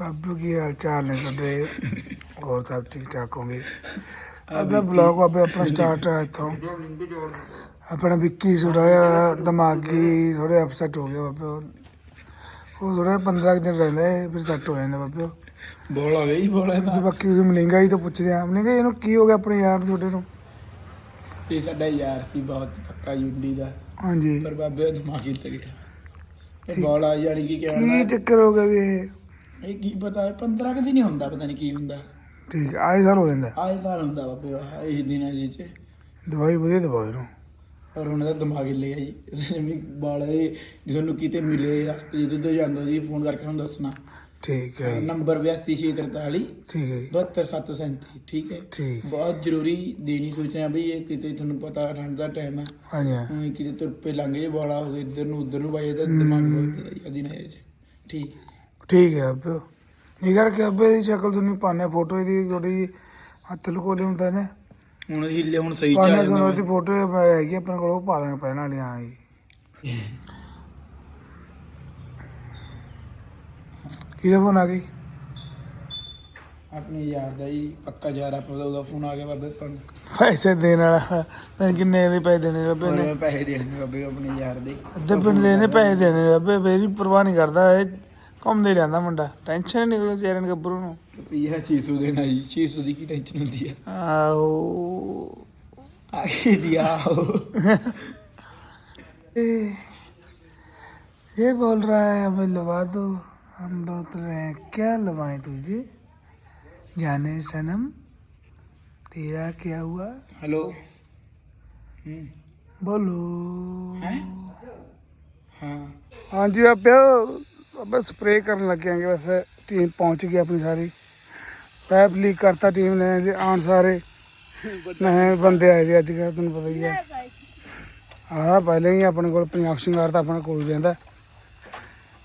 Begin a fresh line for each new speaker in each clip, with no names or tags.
ਬਾਬੂ ਕੀ ਹਾਲ ਚਾਲ ਨੇ ਤੁਹਾਡੇ? ਹੋਰ ਸਭ ਠੀਕ ਠਾਕ ਹੋਗੇ ਅੱਧਾ ਬਲੌਗ ਬਾਬੇ ਆਪਣਾ ਸਟਾਰਟ ਹੈ ਇੱਥੋਂ। ਆਪਣਾ ਵਿੱਕੀ ਥੋੜਾ ਦਿਮਾਗੀ ਥੋੜਾ ਅਪਸੈਟ ਹੋ ਗਿਆ ਬਾਬੇ ਉਹ। ਥੋੜਾ 15 ਕੁ ਦਿਨ ਰਹਿੰਦਾ ਫਿਰ ਸੈੱਟ ਹੋ ਜਾਂਦਾ ਬਾਬੇ।
ਬੋਲ ਆ ਗਈ ਬੋਲ
ਤੇ ਬਾਕੀ ਤੁਸੀਂ ਮਲਿੰਗਾ ਹੀ ਤੋਂ ਪੁੱਛਦੇ ਆ। ਮਲਿੰਗਾ ਇਹਨੂੰ ਕੀ ਹੋ ਗਿਆ ਆਪਣੇ ਯਾਰ ਤੁਹਾਡੇ ਨੂੰ?
ਇਹ ਸਾਡਾ ਯਾਰ ਸੀ ਬਹੁਤ ਪੱਕਾ ਯੁੰਡੀ ਦਾ।
ਹਾਂਜੀ।
ਪਰ ਬਾਬੇ ਦਿਮਾਗ ਹੀ ਲੱਗ ਗਿਆ। ਇਹ ਬੋਲ ਆ ਜਾਣੀ ਕਿ
ਕੀ
ਕਿਹਾ
ਚੱਕਰ ਹੋ ਗਿਆ ਵੀ ਇਹ?
ਇਹ ਕੀ ਪਤਾ ਹੈ 15 ਕਿ ਦਿਨ ਹੀ ਹੁੰਦਾ ਪਤਾ ਨਹੀਂ ਕੀ ਹੁੰਦਾ।
ਠੀਕ ਹੈ, ਆਏ ਸਾਲ ਹੋ ਜਾਂਦਾ
ਆਏ ਸਾਲ ਹੁੰਦਾ ਬਾਬੇ ਆਹ ਇਹ ਦਿਨਾਂ ਜੀ ਚ।
ਦਵਾਈ ਵਧੀਆ ਦਵਾਈ ਇਹਨੂੰ।
ਔਰ ਉਹਨਾਂ ਦਾ ਦਿਮਾਗ ਹੀ ਲਿਆ ਜੀ ਜਿਵੇਂ ਬਾਲ ਇਹ ਜਦੋਂ ਨੂੰ ਕਿਤੇ ਮਿਲੇ ਰਸਤੇ ਜਦੋਂ ਜਾਂਦਾ ਸੀ ਫੋਨ ਕਰਕੇ ਉਹਨੂੰ ਦੱਸਣਾ।
ਠੀਕ ਹੈ ਜੀ,
ਨੰਬਰ 8243
ਠੀਕ ਹੈ ਜੀ,
72737 ਠੀਕ ਹੈ। ਬਹੁਤ ਜ਼ਰੂਰੀ ਦੇਣੀ ਸੋਚਿਆ ਵੀ ਇਹ ਕਿਤੇ ਤੁਹਾਨੂੰ ਪਤਾ ਠੰਡ ਦਾ ਟਾਈਮ ਹੈ।
ਹਾਂਜੀ ਹਾਂ।
ਹੁਣ ਕਿਤੇ ਤੁਰ ਪੇ ਲੰਘ ਜੇ ਬੋਲਾ ਹੋ ਗਿਆ ਇੱਧਰ ਨੂੰ ਉੱਧਰ ਨੂੰ ਭਾਈ ਇਹਦਾ ਦਿਮਾਗ ਬਹੁਤ ਨਾ ਇਹ 'ਚ। ਠੀਕ। ਹੈ।
ਠੀਕ ਹੈ ਅੱਬੇ। ਇਹ ਕਰਕੇ ਅੱਬੇ ਦੀ ਸ਼ਕਲ ਤੁਹਾਨੂੰ ਪਾਣੇ ਫੋਟੋ ਇਹਦੀ ਥੋੜੀ ਹੱਥ ਲਕੋਲੇ ਹੁੰਦਾ ਨੇ
ਹੁਣ ਹਿੱਲੇ ਹੁਣ ਸਹੀ
ਪਾਣੇ
ਚੱਲ
ਸੁਣੋ ਦੀ ਫੋਟੋ ਹੈਗੀ ਆਪਣੇ ਕੋਲ ਉਹ ਪਾ ਦਾਂਗੇ ਪਹਿਲਾਂ ਵਾਲੀ ਹਾਂ ਜੀ। ਕਿਹਦਾ ਫੋਨ ਆ ਗਈ?
ਆਪਣੇ ਯਾਰ ਦਾ ਜੀ ਪੱਕਾ ਯਾਰ ਆਪਾਂ ਦਾ ਉਹਦਾ ਫੋਨ ਆ ਗਿਆ ਬਾਬੇ ਪਰ
ਪੈਸੇ ਦੇਣ ਵਾਲਾ ਤੈਨੂੰ ਕਿੰਨੇ ਦੇ ਪੈਸੇ ਦੇਣੇ ਰੱਬੇ ਨੇ।
ਮੈਂ ਪੈਸੇ ਦੇਣੇ ਨੇ ਬਾਬੇ ਆਪਣੇ ਯਾਰ ਦੇ।
ਅੱਧੇ ਪਿੰਡ ਦੇ ਨੇ ਪੈਸੇ ਦੇਣੇ ਰੱਬੇ ਮੇਰੀ ਪਰਵਾਹ ਨਹੀਂ ਕਰਦਾ ਇਹ। ਘੁੰਮਦੇ ਰਹਿੰਦਾ ਮੁੰਡਾ ਟੈਨਸ਼ਨ ਨਹੀਂ ਕੋਈ ਚੇਰਨ ਗੱਭਰੂ ਨੂੰ
ਰੁਪਈਆ 600 ਦੇਣਾ ਜੀ 600 ਦੀ ਕੀ ਟੈਨਸ਼ਨ ਹੁੰਦੀ ਹੈ
ਆਓ
ਆ ਕੇ ਦਿਆ
ये बोल रहा है हमें लवा दो हम बोल रहे हैं क्या लवाएं तुझे जाने सनम तेरा क्या हुआ
ਹੈਲੋ ਹੂੰ
बोलो
ਹੈ ਹਾਂ
हाँ जी अब ਬਸ ਸਪਰੇਅ ਕਰਨ ਲੱਗਾਂਗੇ ਬਸ ਟੀਮ ਪਹੁੰਚ ਗਈ ਆਪਣੀ ਸਾਰੀ। ਪੈਪ ਲੀਕ ਕਰਤਾ ਟੀਮ ਨੇ ਜੀ ਆਣ ਸਾਰੇ। ਨਹੀਂ ਬੰਦੇ ਆਏ ਜੀ ਅੱਜ ਕੱਲ ਤੁਹਾਨੂੰ ਪਤਾ ਹੀ ਹੈ। ਆਹ ਪਹਿਲੇ ਹੀ ਆਪਣੇ ਕੋਲ ਪੰਜਾਬ ਸਿੰਘਾਰ ਤਾਂ ਆਪਣੇ ਕੋਲ ਜਾਂਦਾ।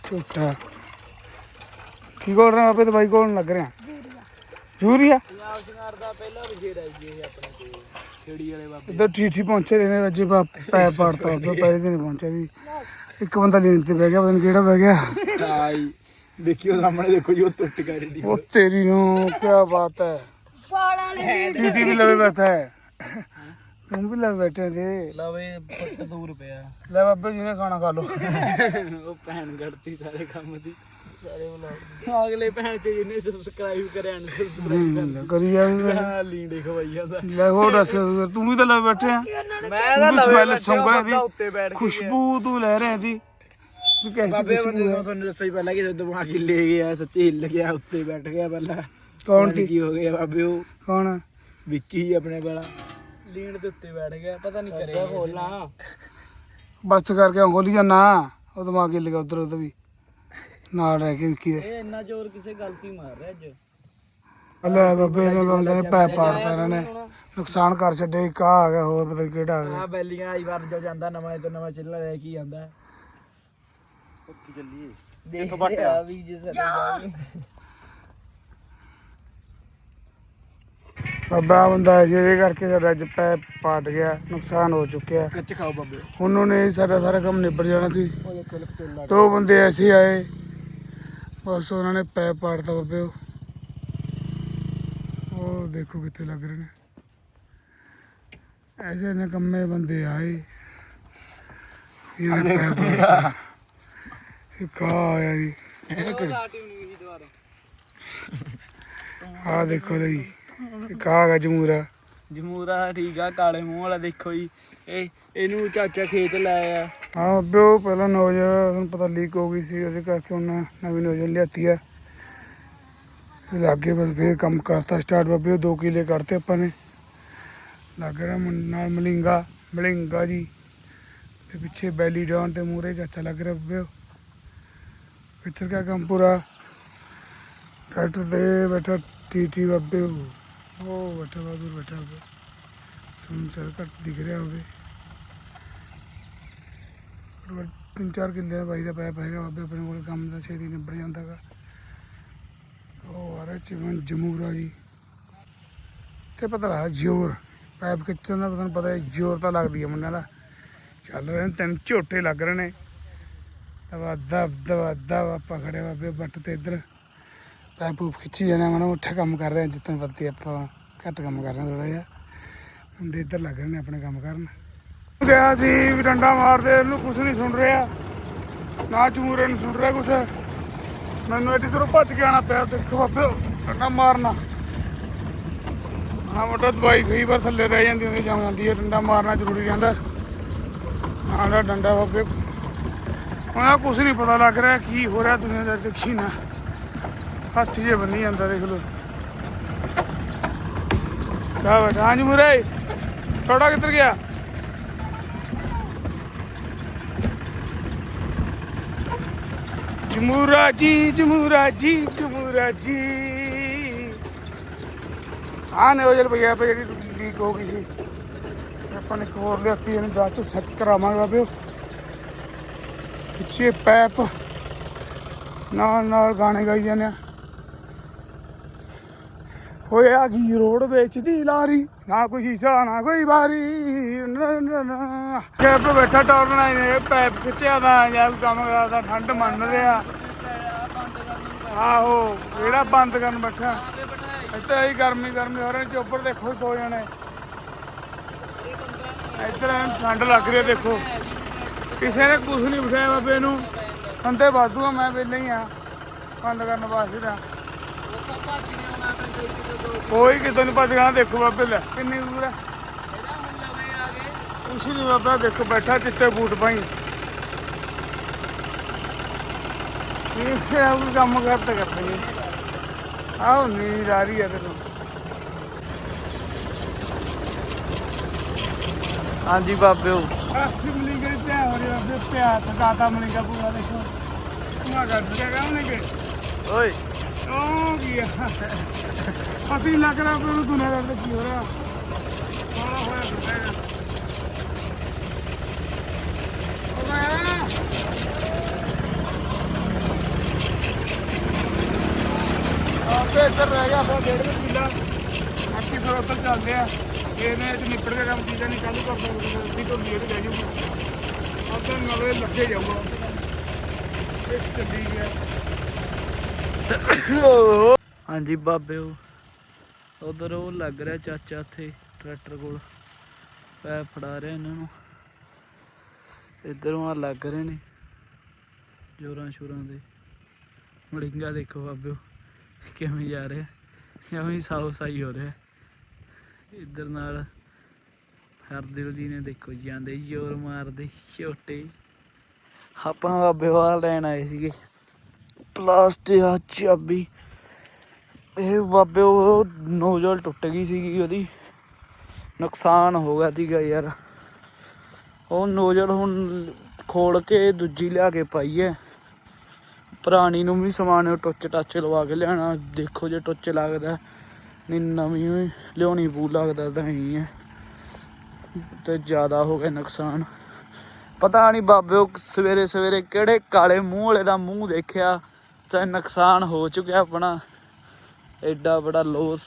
ਝੂਠਾ। ਕੀ ਕੋਲ ਰਹਾ ਆਪੇ ਦਵਾਈ ਕੋਲ ਲੱਗ ਰਿਹਾ? ਯੂਰੀਆ।
ਪੰਜਾਬ ਸਿੰਘਾਰ ਦਾ ਪਹਿਲਾ ਵਜੇਰਾ ਜੀ ਆਪਣੇ ਕੋਲ ਖੇੜੀ ਵਾਲੇ ਬਾਬੇ।
ਇਧਰ ਠੀਠੀ ਪਹੁੰਚੇ ਨੇ ਅੱਜ ਪੈਪ ਪਾੜਤਾ ਪਹਿਲੇ ਦਿਨ ਪਹੁੰਚਿਆ ਜੀ। ਇੱਕ ਬੰਦਾ ਲੀਨ ਤੇ ਬਹਿ ਗਿਆ ਪਤਾ ਨਹੀਂ ਕਿਹੜਾ ਬਹਿ ਗਿਆ।
ਆਈ। ਦੇਖਿਓ ਸਾਹਮਣੇ ਦੇਖੋ ਜੀ ਉਹ ਟੁੱਟ ਕਰ ਰਹੀ
ਉਹ ਤੇਰੀ ਨੂੰ ਕੀ ਬਾਤ ਹੈ। ਟੀਟੀ ਵੀ ਲਵੇ ਬੈਠਾ ਹੈ। ਤੂੰ ਵੀ ਲਵੇ ਬੈਠੇ ਦੇ
ਲਵੇ ਫੁੱਟ ਦੂਰ ਪਿਆ।
ਲੈ ਬਾਬੇ ਜੀ ਨੇ ਖਾਣਾ ਖਾ ਲੋ
ਉਹ ਭੈਣ ਗੜਤੀ ਸਾਰੇ ਕੰਮ ਦੀ। ਸਾਰੇ ਵਲੌਗ ਅਗਲੇ ਭੈਣ ਚ ਜਿਹਨੇ ਸਬਸਕ੍ਰਾਈਬ ਕਰਿਆ ਅਨਸਬਸਕ੍ਰਾਈਬ
ਕਰੀ ਜਾਊਗਾ
ਕਰ ਲੀਂਡੇ ਖਵਾਈ ਜਾਂਦਾ
ਲੈ ਹੋਰ ਦੱਸ ਤੂੰ ਵੀ ਤਾਂ ਲੈ ਬੈਠੇ ਆ।
ਮੈਂ
ਤੂੰ ਵੀ ਸਮੈਲ ਸੁੰਘ ਰਿਹਾ
ਉੱਤੇ ਬੈਠ
ਦੀ ਖੁਸ਼ਬੂ ਤੂੰ ਲੈ ਰਿਹਾ ਦੀ ਵੀ ਕੈਸੀ
ਬਾਬੇ
ਖੁਸ਼ਬੂ ਹੈ
ਨੂੰ ਤੁਹਾਨੂੰ ਦੱਸਿਆ ਹੀ ਪਹਿਲਾਂ ਕਿ ਦਿਮਾਗ ਹੀ ਲੈ ਗਿਆ ਸੱਚੀ ਹਿੱਲ ਗਿਆ ਉੱਤੇ ਬੈਠ ਗਿਆ ਪਹਿਲਾਂ।
ਕੌਣ
ਨੀ ਕੀ ਹੋ ਗਿਆ ਬਾਬੇ ਉਹ?
ਕੌਣ?
ਵਿੱਕੀ ਹੀ ਆਪਣੇ ਵਾਲਾ। ਲੀਂਡ ਦੇ ਉੱਤੇ ਬੈਠ ਗਿਆ ਪਤਾ ਨਹੀਂ ਕਰੇ ਖੋਲਣਾ
ਬਸ ਕਰਕੇ ਖੋਲੀ ਜਾਣਾ ਉਹ ਦਿਮਾਗ ਹਿੱਲ ਗਿਆ ਉਧਰ ਉਧਰ ਵੀ। ਨਾਲ ਰਹਿ ਕੇ ਵਿੱਕੀ ਦੇ।
ਇਹ ਇੰਨਾ ਜ਼ੋਰ ਕਿਸੇ ਗਲਤੀ ਮਾਰ ਰਿਹਾ ਅੱਜ।
ਲੈ ਬਾਬੇ ਨੇ ਬੰਦੇ ਨੇ ਪੈ ਪਾੜਤਾ ਇਹਨਾਂ ਨੇ ਨੁਕਸਾਨ ਕਰ ਛੱਡੇ ਇੱਕ ਆਹ ਆ ਗਿਆ ਹੋਰ ਪਤਾ ਨੀ ਕਿਹੜਾ ਆ ਗਿਆ।
ਆ ਬੈਲੀਆਂ ਆਈ ਵਾਰ ਜੋ ਜਾਂਦਾ ਨਵਾਂ ਤੋਂ ਨਵਾਂ ਚੱਲਣਾ ਲੈ ਕੀ ਜਾਂਦਾ ਦੇਖ ਵੀ ਜਿਸ
ਬਾਬਾ ਬੰਦਾ ਜਿਹਦੇ ਕਰਕੇ ਸਾਡਾ ਅੱਜ ਪੈ ਪਾਟ ਗਿਆ ਨੁਕਸਾਨ ਹੋ ਚੁੱਕਿਆ।
ਕੱਚ ਖਾਓ ਬਾਬੇ।
ਹੁਣ ਉਹਨੇ ਸਾਡਾ ਸਾਰਾ ਕੰਮ ਨਿਬੜ ਜਾਣਾ ਸੀ।
ਉਹ ਚੱਲਾ
ਦੋ ਬੰਦੇ ਐਸੇ ਆਏ ਬਸ ਉਹਨਾਂ ਨੇ ਪੈ ਪਾੜਤਾ ਬਾਬੇ ਉਹ ਉਹ ਦੇਖੋ ਕਿੱਥੇ ਲੱਗ ਰਹੇ ਨੇ। ਐਸੇ ਨਕੰਮੇ ਬੰਦੇ ਆਏ ਇਹਨਾਂ ਨੇ ਪੈ ਪਾੜਤਾ ਇਹ ਕਾ ਆਇਆ ਜੀ। ਆ ਦੇਖੋ ਲਈ ਕਾ ਗਿਆ ਜਮੂਰਾ।
ਜਮੂਰਾ ਠੀਕ ਆ ਕਾਲੇ ਮੂੰਹ ਵਾਲਾ ਦੇਖੋ ਜੀ। ਇਹ ਇਹਨੂੰ ਚਾਚਾ ਖੇਤ ਲਾਇਆ
ਹਾਂ ਅੱਬੇ ਉਹ ਪਹਿਲਾਂ ਨੌਜ ਤੁਹਾਨੂੰ ਪਤਾ ਲੀਕ ਹੋ ਗਈ ਸੀ, ਉਹਦੇ ਕਰਕੇ ਉਹਨਾਂ ਨਵੀਂ ਨੌਜ ਲਿਆਤੀ ਆ। ਲਾਗੇ ਬਸ ਫੇਰ ਕੰਮ ਕਰਤਾ ਸਟਾਰਟ ਬੱਬੇ ਉਹ ਦੋ ਕਿਲੇ ਕੱਢਤੇ ਆਪਾਂ ਨੇ। ਲੱਗ ਰਿਹਾ ਮੁੰ- ਨਾਲ ਮਲਿੰਗਾ ਮਲਿੰਗਾ ਜੀ। ਤੇ ਪਿੱਛੇ ਬੈਲੀ ਡਾਊਨ ਤੇ ਮੂਰੇ ਚਾਚਾ ਲੱਗ ਰਿਹਾ ਬੱਬੇ ਉਹ। ਪਿੱਛੇ ਕੰਮ ਪੂਰਾ? ਟਰੈਕਟਰ ਤੇ ਬੈਠਾ ਟੀਟੀ ਬੱਬੇ ਉਹ। ਬੈਠਾ ਬਾਦੂਰ ਬੈਠਾ ਬੱਬੇ। ਤੁਹਾਨੂੰ ਘੱਟ ਦਿਖ ਰਿਹਾ ਹੋਵੇ। ਤਿੰਨ ਚਾਰ ਕਿੱਲੇ ਦਾ ਬਾਈ ਦਾ ਪਾਇਆ ਪਏਗਾ ਬਾਬੇ ਆਪਣੇ ਕੋਲ ਕੰਮ ਦਾ ਛੇਤੀ ਨਿਬੜ ਜਾਂਦਾਗਾ ਉਹ ਆ ਰਿਹਾ ਚਿਵਨ ਜਮੂਰਾ ਜੀ। ਤੇ ਪਤਾ ਲੱਗਾ ਜ਼ੋਰ, ਪੈਪ ਖਿੱਚਣ ਦਾ ਤੁਹਾਨੂੰ ਪਤਾ ਹੈ ਜ਼ੋਰ ਤਾਂ ਲੱਗਦੀ ਹੈ ਮੁੰਡਿਆਂ ਦਾ। ਚੱਲ ਰਹੇ ਨੇ ਤਿੰਨ ਝੋਟੇ ਲੱਗ ਰਹੇ ਨੇ। ਦਵਾ ਦਬ ਦਵਾ ਦਬ, ਆਪਾਂ ਖੜੇ ਬਾਬੇ ਬੱਟ ਤੇ ਇੱਧਰ। ਪੈਪ ਪੂਪ ਖਿੱਚੀ ਜਾਣਾ ਮਨ ਉੱਠਾ ਕੰਮ ਕਰ ਰਹੇ ਆ ਜਿੱਤਨ ਪੱਤੀ ਆਪਾਂ ਘੱਟ ਕੰਮ ਕਰ ਰਹੇ ਹਾਂ ਥੋੜਾ ਜਿਹਾ। ਮੁੰਡੇ ਇੱਧਰ ਲੱਗ ਰਹੇ ਨੇ ਆਪਣੇ ਕੰਮ ਕਰਨ। ਗਿਆ ਸੀ, ਵੀ ਡੰਡਾ ਮਾਰਦੇ, ਇਹਨੂੰ ਕੁਝ ਨਹੀਂ ਸੁਣ ਰਿਹਾ। ਨਾ ਚੂਰੇ ਨੂੰ ਸੁਣ ਰਿਹਾ ਕੁਝ ਮੈਨੂੰ ਐਡੀ ਦੂਰੋਂ ਭੱਜ ਕੇ ਆਣਾ ਪਿਆ, ਦੇਖੋ ਬਾਬੇ, ਡੰਡਾ ਮਾਰਨਾ। ਆ ਮੋਟਾ ਦਵਾਈ ਕਈ ਵਾਰ ਥੱਲੇ ਰਹਿ ਜਾਂਦੀ ਹੁੰਦੀ ਜਮ ਜਾਂਦੀ ਹੈ। ਡੰਡਾ ਮਾਰਨਾ ਜ਼ਰੂਰੀ ਰਹਿੰਦਾ। ਆਂਦਾ ਡੰਡਾ ਬਾਬੇ ਉਹਨਾਂ ਕੁਝ ਨਹੀਂ ਪਤਾ ਲੱਗ ਰਿਹਾ, ਕੀ ਹੋ ਰਿਹਾ ਦੁਨੀਆਦਾਰ ਦੇਖੀ ਨਾ। ਹੱਥ ਜੇ ਬੰਨੀ ਜਾਂਦਾ, ਦੇਖ ਲਓ। ਕਾ ਬੇਟਾ ਹਾਂਜੀ ਮੁਰੇ ਥੋੜਾ ਕਿੱਧਰ ਗਿਆ? ਜਮੂਰਾ ਜੀ ਜਮੂਰਾ ਜੀ ਜਮੂਰਾ ਜੀ। ਆ ਨੇ ਉਹ ਜਲ ਜਿਹੜੀ ਲੀਕ ਹੋ ਗਈ ਸੀ। ਆਪਾਂ ਨੇ ਇੱਕ ਹੋਰ ਲਿਆਤੀ, ਇਹਨੂੰ ਬਾਅਦ ਚ ਸੈੱਟ ਕਰਾਵਾਂਗੇ ਬਾਬਿਓ ਪਿੱਛੇ ਪੈਪ ਨਾਲ ਨਾਲ ਗਾਣੇ ਗਾਈ ਜਾਂਦੇ ਆ। ਹੋਇਆ ਕੀ ਰੋਡ ਵੇਚਦੀ ਲਾਰੀ? ਨਾ ਕੋਈ ਸ਼ੀਸ਼ਾ, ਨਾ ਕੋਈ ਬਾਰੀ ਕੈਪ ਬੈਠਾ ਟੌਰਨ ਆਈ ਪੈਪ ਖਿੱਚਿਆ ਦਾ ਜਾਂ ਕੰਮ ਕਰਦਾ ਠੰਡ ਮੰਨ ਰਿਹਾ। ਆਹੋ ਜਿਹੜਾ ਬੰਦ ਕਰਨ ਬੈਠਾ? ਇੱਥੇ ਹੀ ਗਰਮੀ ਗਰਮੀ ਹੋ ਰਹੀ ਚੋਪਰ ਦੇਖੋ ਦੋ ਜਣੇ। ਇੱਧਰ ਠੰਡ ਲੱਗ ਰਹੀ ਦੇਖੋ। ਕਿਸੇ ਨੇ ਕੁਝ ਨਹੀਂ ਬਿਠਾਇਆ ਬਾਬੇ ਨੂੰ। ਅੰਦੇ ਵਾਧੂ ਆ, ਮੈਂ ਵਿਹਲੇ ਹੀ ਆ। ਬੰਦ ਕਰਨ ਵਾਸਤੇ ਦਾ ਕੋਈ ਕਿਤੋਂ ਨਹੀਂ ਭੱਜ ਗਿਆ ਦੇਖੋ ਬਾਬੇ ਲੈ ਕਿੰਨੀ ਦੂਰ ਹੈ। ਕੁਛ ਨਹੀਂ ਬਾਬਾ ਦੇਖੋ ਬੈਠਾ ਚਿੱਟੇ ਬੂਟ ਪਾਈ। ਇਹ ਆ ਕੋਈ ਕੰਮ ਕਰਤੇ ਕਰਦੇ ਨੇ ਆਹ ਨੀਂਦ ਆ ਰਹੀ ਹੈ ਤੈਨੂੰ।
ਹਾਂਜੀ ਬਾਬਿਓ
ਆਖੀ ਮਲੀ ਗਈ ਪਿਆ ਹੋ ਰਿਹਾ ਬਾਬੇ ਪਿਆ ਤਕਾਤਾ ਮਲੀ ਦਾ ਪੂਰਾ ਦੇਖੋ। ਮਾ ਕਰ ਦਿੱਤਾ ਉਹਨੇ ਕਿ।
ਓਏ।
ਉਹ ਗਿਆ ਪਤੀ ਲੱਗ ਰਿਹਾ ਪਰ ਦੁਨੀਆ ਦਾ ਕੀ ਹੋ ਰਿਹਾ ਹੋਇਆ ਹੋਇਆ ਆਪੇ ਇੱਧਰ ਰਹਿ ਗਿਆ ਫਿਰ ਡੇਢ ਕੁ ਕਿੱਲਾ ਬਾਕੀ ਫਿਰ ਉੱਧਰ ਚੱਲਦੇ ਆ ਇਹਨੇ ਅੱਜ ਨਿਪੜ ਕੇ ਕੰਮ ਕੀਤਾ ਨਹੀਂ ਕੱਲ ਕਰ ਸਕਦੇ ਅੱਧੀ ਤੋਂ ਲੇਟ ਜਾ ਜੂਗਾ ਉੱਧਰ ਨਵੇਂ ਲੱਗੇ ਜਾਊਗਾ ਇਹ ਚੱਲੀ ਗਿਆ
ਹਾਂਜੀ ਬਾਬਿਓ ਉਧਰ ਉਹ ਲੱਗ ਰਿਹਾ ਚਾਚਾ ਇੱਥੇ ਟਰੈਕਟਰ ਕੋਲ। ਪੈ ਫੜਾ ਰਿਹਾ ਇਹਨਾਂ ਨੂੰ। ਇਧਰੋਂ ਆ ਲੱਗ ਰਹੇ ਨੇ। ਜੋਰਾਂ ਸ਼ੋਰਾਂ ਦੇ। ਮੜਿੰਗਾ ਦੇਖੋ ਬਾਬਿਓ ਕਿਵੇਂ ਜਾ ਰਿਹਾ। ਜਿਵੇਂ ਸਾਉ ਸਾਈ ਹੋ ਰਿਹਾ। ਇਧਰ ਨਾਲ ਹਰਦਿਲ ਜੀ ਨੇ ਦੇਖੋ ਜਾਂਦੇ ਜ਼ੋਰ ਮਾਰਦੇ, ਛੋਟੇ। ਆਪਾਂ ਬਾਬੇ ਵਾਲ ਲੈਣ ਆਏ ਸੀਗੇ। ਪਲਾਸਟਿਕ ਆ ਚਾਬੀ ਇਹ ਬਾਬੇ ਉਹ ਨੋਜ਼ਲ ਟੁੱਟ ਗਈ ਸੀਗੀ ਉਹਦੀ। ਨੁਕਸਾਨ ਹੋ ਗਿਆ ਸੀਗਾ ਯਾਰ। ਉਹ ਨੋਜ਼ਲ ਹੁਣ ਖੋਲ ਕੇ ਦੂਜੀ ਲਿਆ ਕੇ ਪਾਈ ਹੈ ਪੁਰਾਣੀ ਨੂੰ ਵੀ ਸਮਾਨ ਟੁੱਚ ਟੱਚ ਲਵਾ ਕੇ ਲਿਆਣਾ ਦੇਖੋ ਜੇ ਟੁੱਚ ਲੱਗਦਾ, ਨਹੀਂ ਨਵੀਂ ਲਿਆਉਣੀ ਪੂ ਲੱਗਦਾ ਤਾਂ ਹੀ ਹੈ ਤੇ ਜ਼ਿਆਦਾ ਹੋ ਗਿਆ ਨੁਕਸਾਨ। ਪਤਾ ਨਹੀਂ ਬਾਬੇ ਉਹ ਸਵੇਰੇ ਸਵੇਰੇ ਕਿਹੜੇ ਕਾਲੇ ਮੂੰਹ ਵਾਲੇ ਦਾ ਮੂੰਹ ਦੇਖਿਆ। ਚਾਹੇ ਨੁਕਸਾਨ ਹੋ ਚੁੱਕਿਆ ਆਪਣਾ। ਐਡਾ ਬੜਾ ਲੋਸ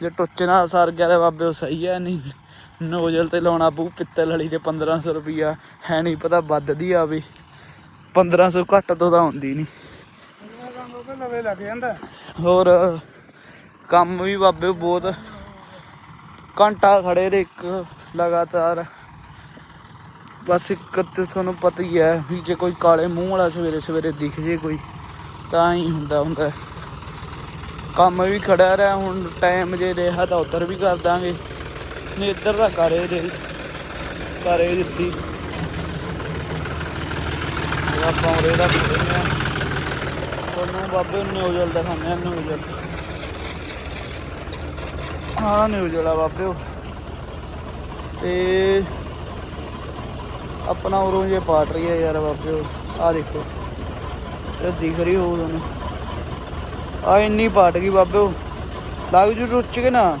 ਜੇ ਟੁੱਚ ਨਾਲ ਸਰ ਗਿਆ ਤੇ ਬਾਬੇ ਉਹ ਸਹੀ ਹੈ ਨਹੀਂ। ਨੋਜ਼ਲ ਤੇ ਲਾਉਣਾ ਪਊ ਪਿੱਤਲ ਵਾਲੀ ਤੇ 1500 ਰੁਪਿਆ ਹੈ ਨਹੀਂ ਪਤਾ ਵੱਧਦੀ ਆਵੇ। 1500 ਘੱਟ ਤੋਂ ਤਾਂ ਹੁੰਦੀ ਨਹੀਂ।
ਇਹਨਾਂ ਲੱਗ ਜਾਂਦਾ
ਹੋਰ, ਕੰਮ ਵੀ ਬਾਬੇ ਬਹੁਤ। ਘੰਟਾ ਖੜੇ ਰਹੇ ਇੱਕ ਲਗਾਤਾਰ। ਬਸ ਇੱਕ ਤੇ ਤੁਹਾਨੂੰ ਪਤਾ ਹੀ ਹੈ ਵੀ ਜੇ ਕੋਈ ਕਾਲੇ ਮੂੰਹ ਵਾਲਾ ਸਵੇਰੇ ਸਵੇਰੇ ਦਿਖ ਜੇ ਕੋਈ। ਤਾਂ ਹੀ ਹੁੰਦਾ ਹੁੰਦਾ। ਕੰਮ ਵੀ ਖੜਾ ਰਿਹਾ, ਹੁਣ ਟਾਈਮ ਜੇ ਰਿਹਾ ਤਾਂ ਉੱਧਰ ਵੀ ਕਰ ਦਾਂਗੇ। ਨਹੀਂ, ਇੱਧਰ ਤਾਂ ਕਰੇ ਦੇ ਕਰੇ ਦਿੱਤੀ। ਆਪਾਂ ਉਰੇ ਦਾ ਵੀ ਆ ਤੁਹਾਨੂੰ ਬਾਬੇ ਨੂੰ ਨਿਊਜ਼ਲ ਦਿਖਾਉਂਦੇ ਆ ਨਿਊਜ਼ਲ ਹਾਂ ਨਿਊਜ਼ਲ ਆ ਬਾਬੇ ਉਹ। ਤੇ ਆਪਣਾ ਉਰੋਂ ਜੇ ਪਾਟ ਰਹੀ ਹੈ ਯਾਰ ਬਾਬੇ ਆ ਦੇਖੋ। ਇਹ ਦਿਖ ਰਹੀ ਹੋਊ ਤੁਹਾਨੂੰ। ਆ ਇੰਨੀ ਪਾਟ ਗਈ ਬਾਬੇ। ਲੱਗ ਜੂ ਟੁੱਚ ਕੇ ਨਾ।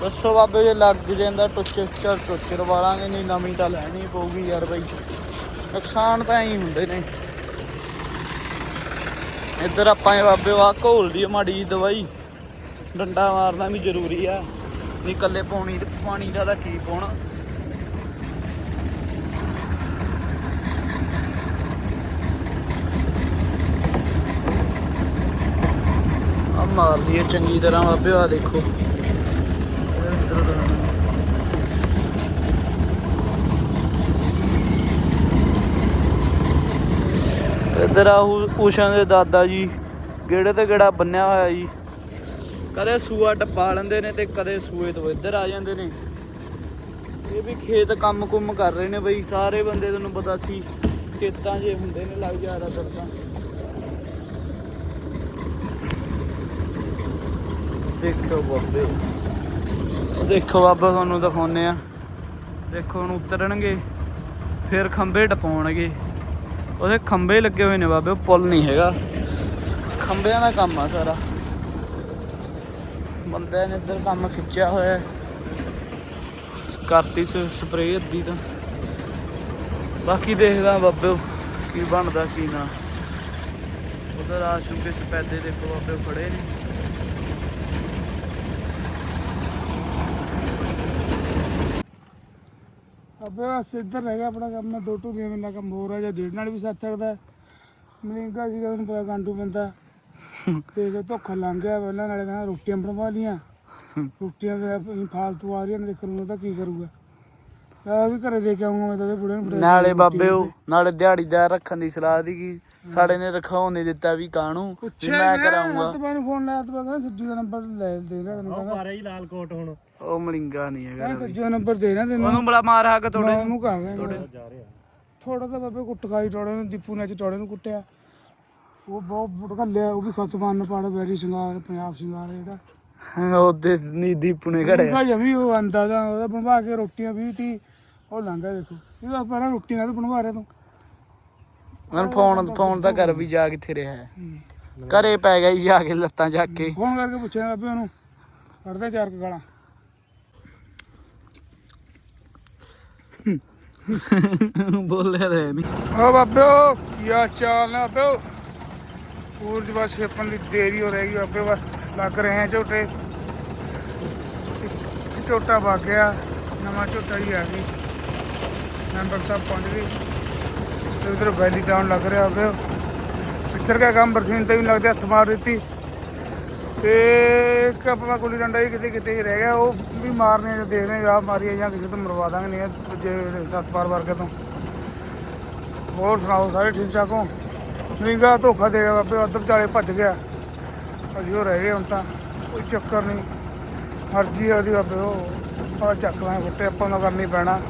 ਦੱਸੋ ਬਾਬੇ, ਜੇ ਲੱਗ ਜਾਂਦਾ ਟੁੱਚ, ਚਲ ਟੁੱਚ ਰਵਾ ਨਹੀਂ ਨਵੀਂ ਤਾਂ ਲੈਣੀ ਪਊਗੀ ਯਾਰ ਬਾਈ। ਨੁਕਸਾਨ ਤਾਂ ਐਂ ਹੁੰਦੇ ਨੇ। ਇੱਧਰ ਆਪਾਂ ਇਹ ਬਾਬੇ ਆ ਘੋਲਦੀ ਆ ਮਾੜੀ ਜਿਹੀ ਦਵਾਈ। ਡੰਡਾ ਮਾਰਨਾ ਵੀ ਜ਼ਰੂਰੀ ਆ। ਨਹੀਂ ਕੱਲੇ ਪਾਣੀ ਪਾਣੀ ਦਾ ਤਾਂ ਕੀ ਪਾਉਣਾ। ਮਾਰ ਲਈਏ ਚੰਗੀ ਤਰ੍ਹਾਂ ਬਾਬੇ ਆ ਦੇਖੋ ਇੱਧਰ ਉਧਰ ਇੱਧਰ ਆ ਉ- ਊਸ਼ਾ ਦੇ ਦਾਦਾ ਜੀ ਗੇੜੇ ਤੇ ਗੇੜਾ ਬੰਨਿਆ ਹੋਇਆ ਜੀ ਕਦੇ ਸੂਆ ਟੱਪਾ ਲੈਂਦੇ ਨੇ ਤੇ ਕਦੇ ਸੂਏ ਤੋਂ ਇੱਧਰ ਆ ਜਾਂਦੇ ਨੇ ਇਹ ਵੀ ਖੇਤ ਕੰਮ ਕੁੰਮ ਕਰ ਰਹੇ ਨੇ ਬਈ ਸਾਰੇ ਬੰਦੇ ਤੁਹਾਨੂੰ ਪਤਾ ਸੀ ਖੇਤਾਂ 'ਚ ਹੁੰਦੇ ਨੇ ਲੱਗ ਜ਼ਿਆਦਾਤਰ ਤਾਂ ਦੇਖੋ ਬਾਬੇ। ਦੇਖੋ ਬਾਬਾ, ਤੁਹਾਨੂੰ ਦਿਖਾਉਨੇ ਆ ਦੇਖੋ, ਹੁਣ ਉਤਰਨਗੇ, ਫਿਰ ਖੰਭੇ ਟਪਾਉਣਗੇ। ਉਹਦੇ ਖੰਭੇ ਲੱਗੇ ਹੋਏ ਨੇ ਬਾਬੇ, ਉਹ ਪੁੱਲ ਨਹੀਂ ਹੈਗਾ। ਖੰਭਿਆਂ ਦਾ ਕੰਮ ਆ ਸਾਰਾ। ਬੰਦਿਆਂ ਨੇ ਇੱਧਰ ਕੰਮ ਖਿੱਚਿਆ ਹੋਇਆ ਕਰਤੀ ਸਪਰੇਅ ਅੱਧੀ ਤਾਂ। ਬਾਕੀ ਦੇਖਦਾ ਬਾਬੇ ਕੀ ਬਣਦਾ, ਕੀ ਨਾ। ਉਧਰ ਆਸ਼ੂ ਕੇ ਸਪੈਦੇ ਦੇਖੋ ਬਾਬੇ ਫੜੇ ਨੇ।
ਅਬੇ ਬਸ ਇੱਧਰ ਰਹਿ ਗਿਆ ਆਪਣਾ ਕੰਮ ਮੈਂ ਦੋ ਟੂ ਗੇਮ ਨਾਲ ਕੰਮ ਹੋ ਰਿਹਾ ਜਾਂ ਡੇਢ ਨਾਲ ਵੀ ਸੱਤ ਸਕਦਾ। ਮਲਿੰਗਾ ਜੀ ਦਾ ਤੁਹਾਨੂੰ ਪਤਾ ਗਾਂਡੂ ਬੰਦਾ। ਤੇ ਜੇ ਧੋਖਾ ਲੰਘ ਗਿਆ ਪਹਿਲਾਂ ਨਾਲੇ ਕਹਿੰਦਾ ਰੋਟੀਆਂ ਬਣਵਾ ਲੀਆਂ ਰੋਟੀਆਂ ਆਪਣੀ ਫਾਲਤੂ ਆ ਰਹੀਆਂ ਨੇ ਦੇਖਣ ਨੂੰ ਤਾਂ ਕੀ ਕਰੂਗਾ। ਮੈਂ ਵੀ ਘਰੇ ਦੇ ਕੇ ਆਉਂਗਾ ਮੈਂ ਤਾਂ ਉਹਦੇ ਬੁੜੇ ਨੂੰ
ਨਾਲੇ ਬਾਬੇ ਉਹ ਨਾਲੇ ਦਿਹਾੜੀਦਾਰ ਰੱਖਣ ਦੀ ਸਲਾਹ ਦੀ ਕੀ ਸਾਡੇ ਨੇ ਰਖਾਉਣ ਨਹੀਂ ਦਿੱਤਾ ਵੀ ਕਾਹਨੂੰ ਵੀ ਮੈਂ ਕਰਾਉਂਗਾ
ਤੇ ਮੈਨੂੰ ਫੋਨ ਲਾਇਆ ਤੇ ਕਹਿੰਦਾ ਸੱਜੂ ਦਾ ਨੰਬਰ ਲੈ ਦੇ ਰਿਹਾ ਤੈਨੂੰ ਕਹਿੰਦਾ।
ਮਾਰਿਆ ਹੀ ਲਾਲ ਕੋਟ ਹੁਣ।
ਉਹ ਮਲਿੰਗਾ ਨਹੀਂ ਹੈਗਾ ਰਵੀ।
ਸੱਜੂ ਦਾ ਨੰਬਰ ਦੇ ਰਿਹਾ ਤੈਨੂੰ।
ਉਹਨੂੰ ਬੜਾ ਮਾਰ ਹਾਕ
ਮੈਂ
ਤੁਹਾਡੇ
ਉਹਨੂੰ ਕਰ ਰਿਹਾ
ਜਾ ਰਿਹਾ
ਥੋੜਾ ਤਾਂ ਬਾਬੇ ਕੁੱਟਕਾਈ ਟੋੜੇ ਨੂੰ ਦੀਪੂ ਨੇ ਅੱਜ ਟੋੜੇ ਨੂੰ ਕੁੱਟਿਆ। ਉਹ ਬਹੁਤ ਬੁੜਕਾ ਲਿਆ ਉਹ ਵੀ ਖਤਮਾਨ ਪਾੜ ਬੈਰੀ ਸ਼ਿੰਗਾਰ ਪੰਜਾਬ ਸ਼ਿੰਗਾਰ ਜਿਹੜਾ
ਉਹਦੇ ਨੀਦੀ ਪੁਣੇ ਘੜਿਆ।
ਉਹਦਾ ਜਮੀ ਉਹ ਆਂਦਾ ਦਾ ਉਹਦਾ ਬਣਵਾ ਕੇ ਰੋਟੀਆਂ ਵੀ ਤੀ ਉਹ ਲੰਘਾ ਦੇਖੋ। ਇਹਦਾ ਪਹਿਲਾਂ ਰੋਟੀਆਂ ਤਾਂ ਬਣਵਾ ਰਿਹਾ ਤੂੰ।
ਮੈਨੂੰ ਫੋਨ ਫੋਨ ਤਾਂ ਕਰ ਵੀ ਜਾ ਕਿੱਥੇ ਰਿਹਾ ਹੈ। ਘਰੇ ਪੈ ਗਿਆ ਜੀ ਜਾ ਕੇ ਲੱਤਾਂ ਚੱਕ ਕੇ।
ਫੋਨ ਕਰਕੇ ਪੁੱਛਿਆ ਬਾਬੇ ਉਹਨੂੰ। ਕਰਦਾ ਚਾਰ ਕੁ ਗਾਲਾਂ।
ਬੋਲਿਆ ਰਹਿ ਨਹੀਂ।
ਓ ਬਾਬਿਓ, ਕੀ ਹਾਲ ਚਾਲ ਨੇ ਬਾਬਿਓ? ਸੂਰਜ ਬਸ ਛੇਪਣ ਦੀ ਦੇਰੀ ਹੋ ਰਹੀ ਬਾਬੇ ਬਸ ਲੱਗ ਰਹੇ ਹੈ ਝੋਟੇ। ਝੋਟਾ ਵਗ ਗਿਆ, ਨਵਾਂ ਝੋਟਾ ਹੀ ਆ ਗਈ ਨੰਬਰ ਸਾਹਿਬ ਪਹੁੰਚ ਗਈ ਤੇ ਉਧਰ ਵੈਲੀ ਡਾਊਨ ਲੱਗ ਰਿਹਾ ਬਾਬਿਓ। ਪਿੱਛਰ ਦਾ ਕੰਮ ਬਰਸੀਨ ਤੇ ਵੀ ਲੱਗਦੇ, ਹੱਥ ਮਾਰ ਦਿੱਤੀ। ਤੇ ਇੱਕ ਆਪਣਾ ਗੁੱਲੀ ਡੰਡਾ ਹੀ ਕਿਤੇ ਕਿਤੇ ਹੀ ਰਹਿ ਗਿਆ, ਉਹ ਵੀ ਮਾਰਨੇ ਜਾਂ ਦੇਖਦੇ ਹਾਂ ਆਹ ਮਾਰੀਏ ਜਾਂ ਕਿਸੇ ਤੋਂ ਮਰਵਾ ਦਾਂਗੇ ਨਹੀਂ ਜੇ ਸੱਤ ਪਾਰ ਵਰਗੇ ਤੋਂ। ਹੋਰ ਸੁਣਾਓ, ਸਾਰੇ ਠੀਕ ਠਾਕ ਹੋ? ਨਿੰਗਾ ਧੋਖਾ ਦੇ ਗਿਆ ਬਾਬੇ, ਅੱਧ ਵਿਚਾਲੇ ਭੱਜ ਗਿਆ। ਅਸੀਂ ਉਹ ਰਹਿ ਗਏ ਹੁਣ ਤਾਂ, ਕੋਈ ਚੱਕਰ ਨਹੀਂ। ਮਰਜ਼ੀ ਹੈ ਉਹਦੀ ਬਾਬੇ, ਉਹ ਆ ਚੱਕ ਲਾਂ ਫੁੱਟੇ, ਆਪਾਂ ਨੂੰ ਕਰਨੀ ਪੈਣਾ।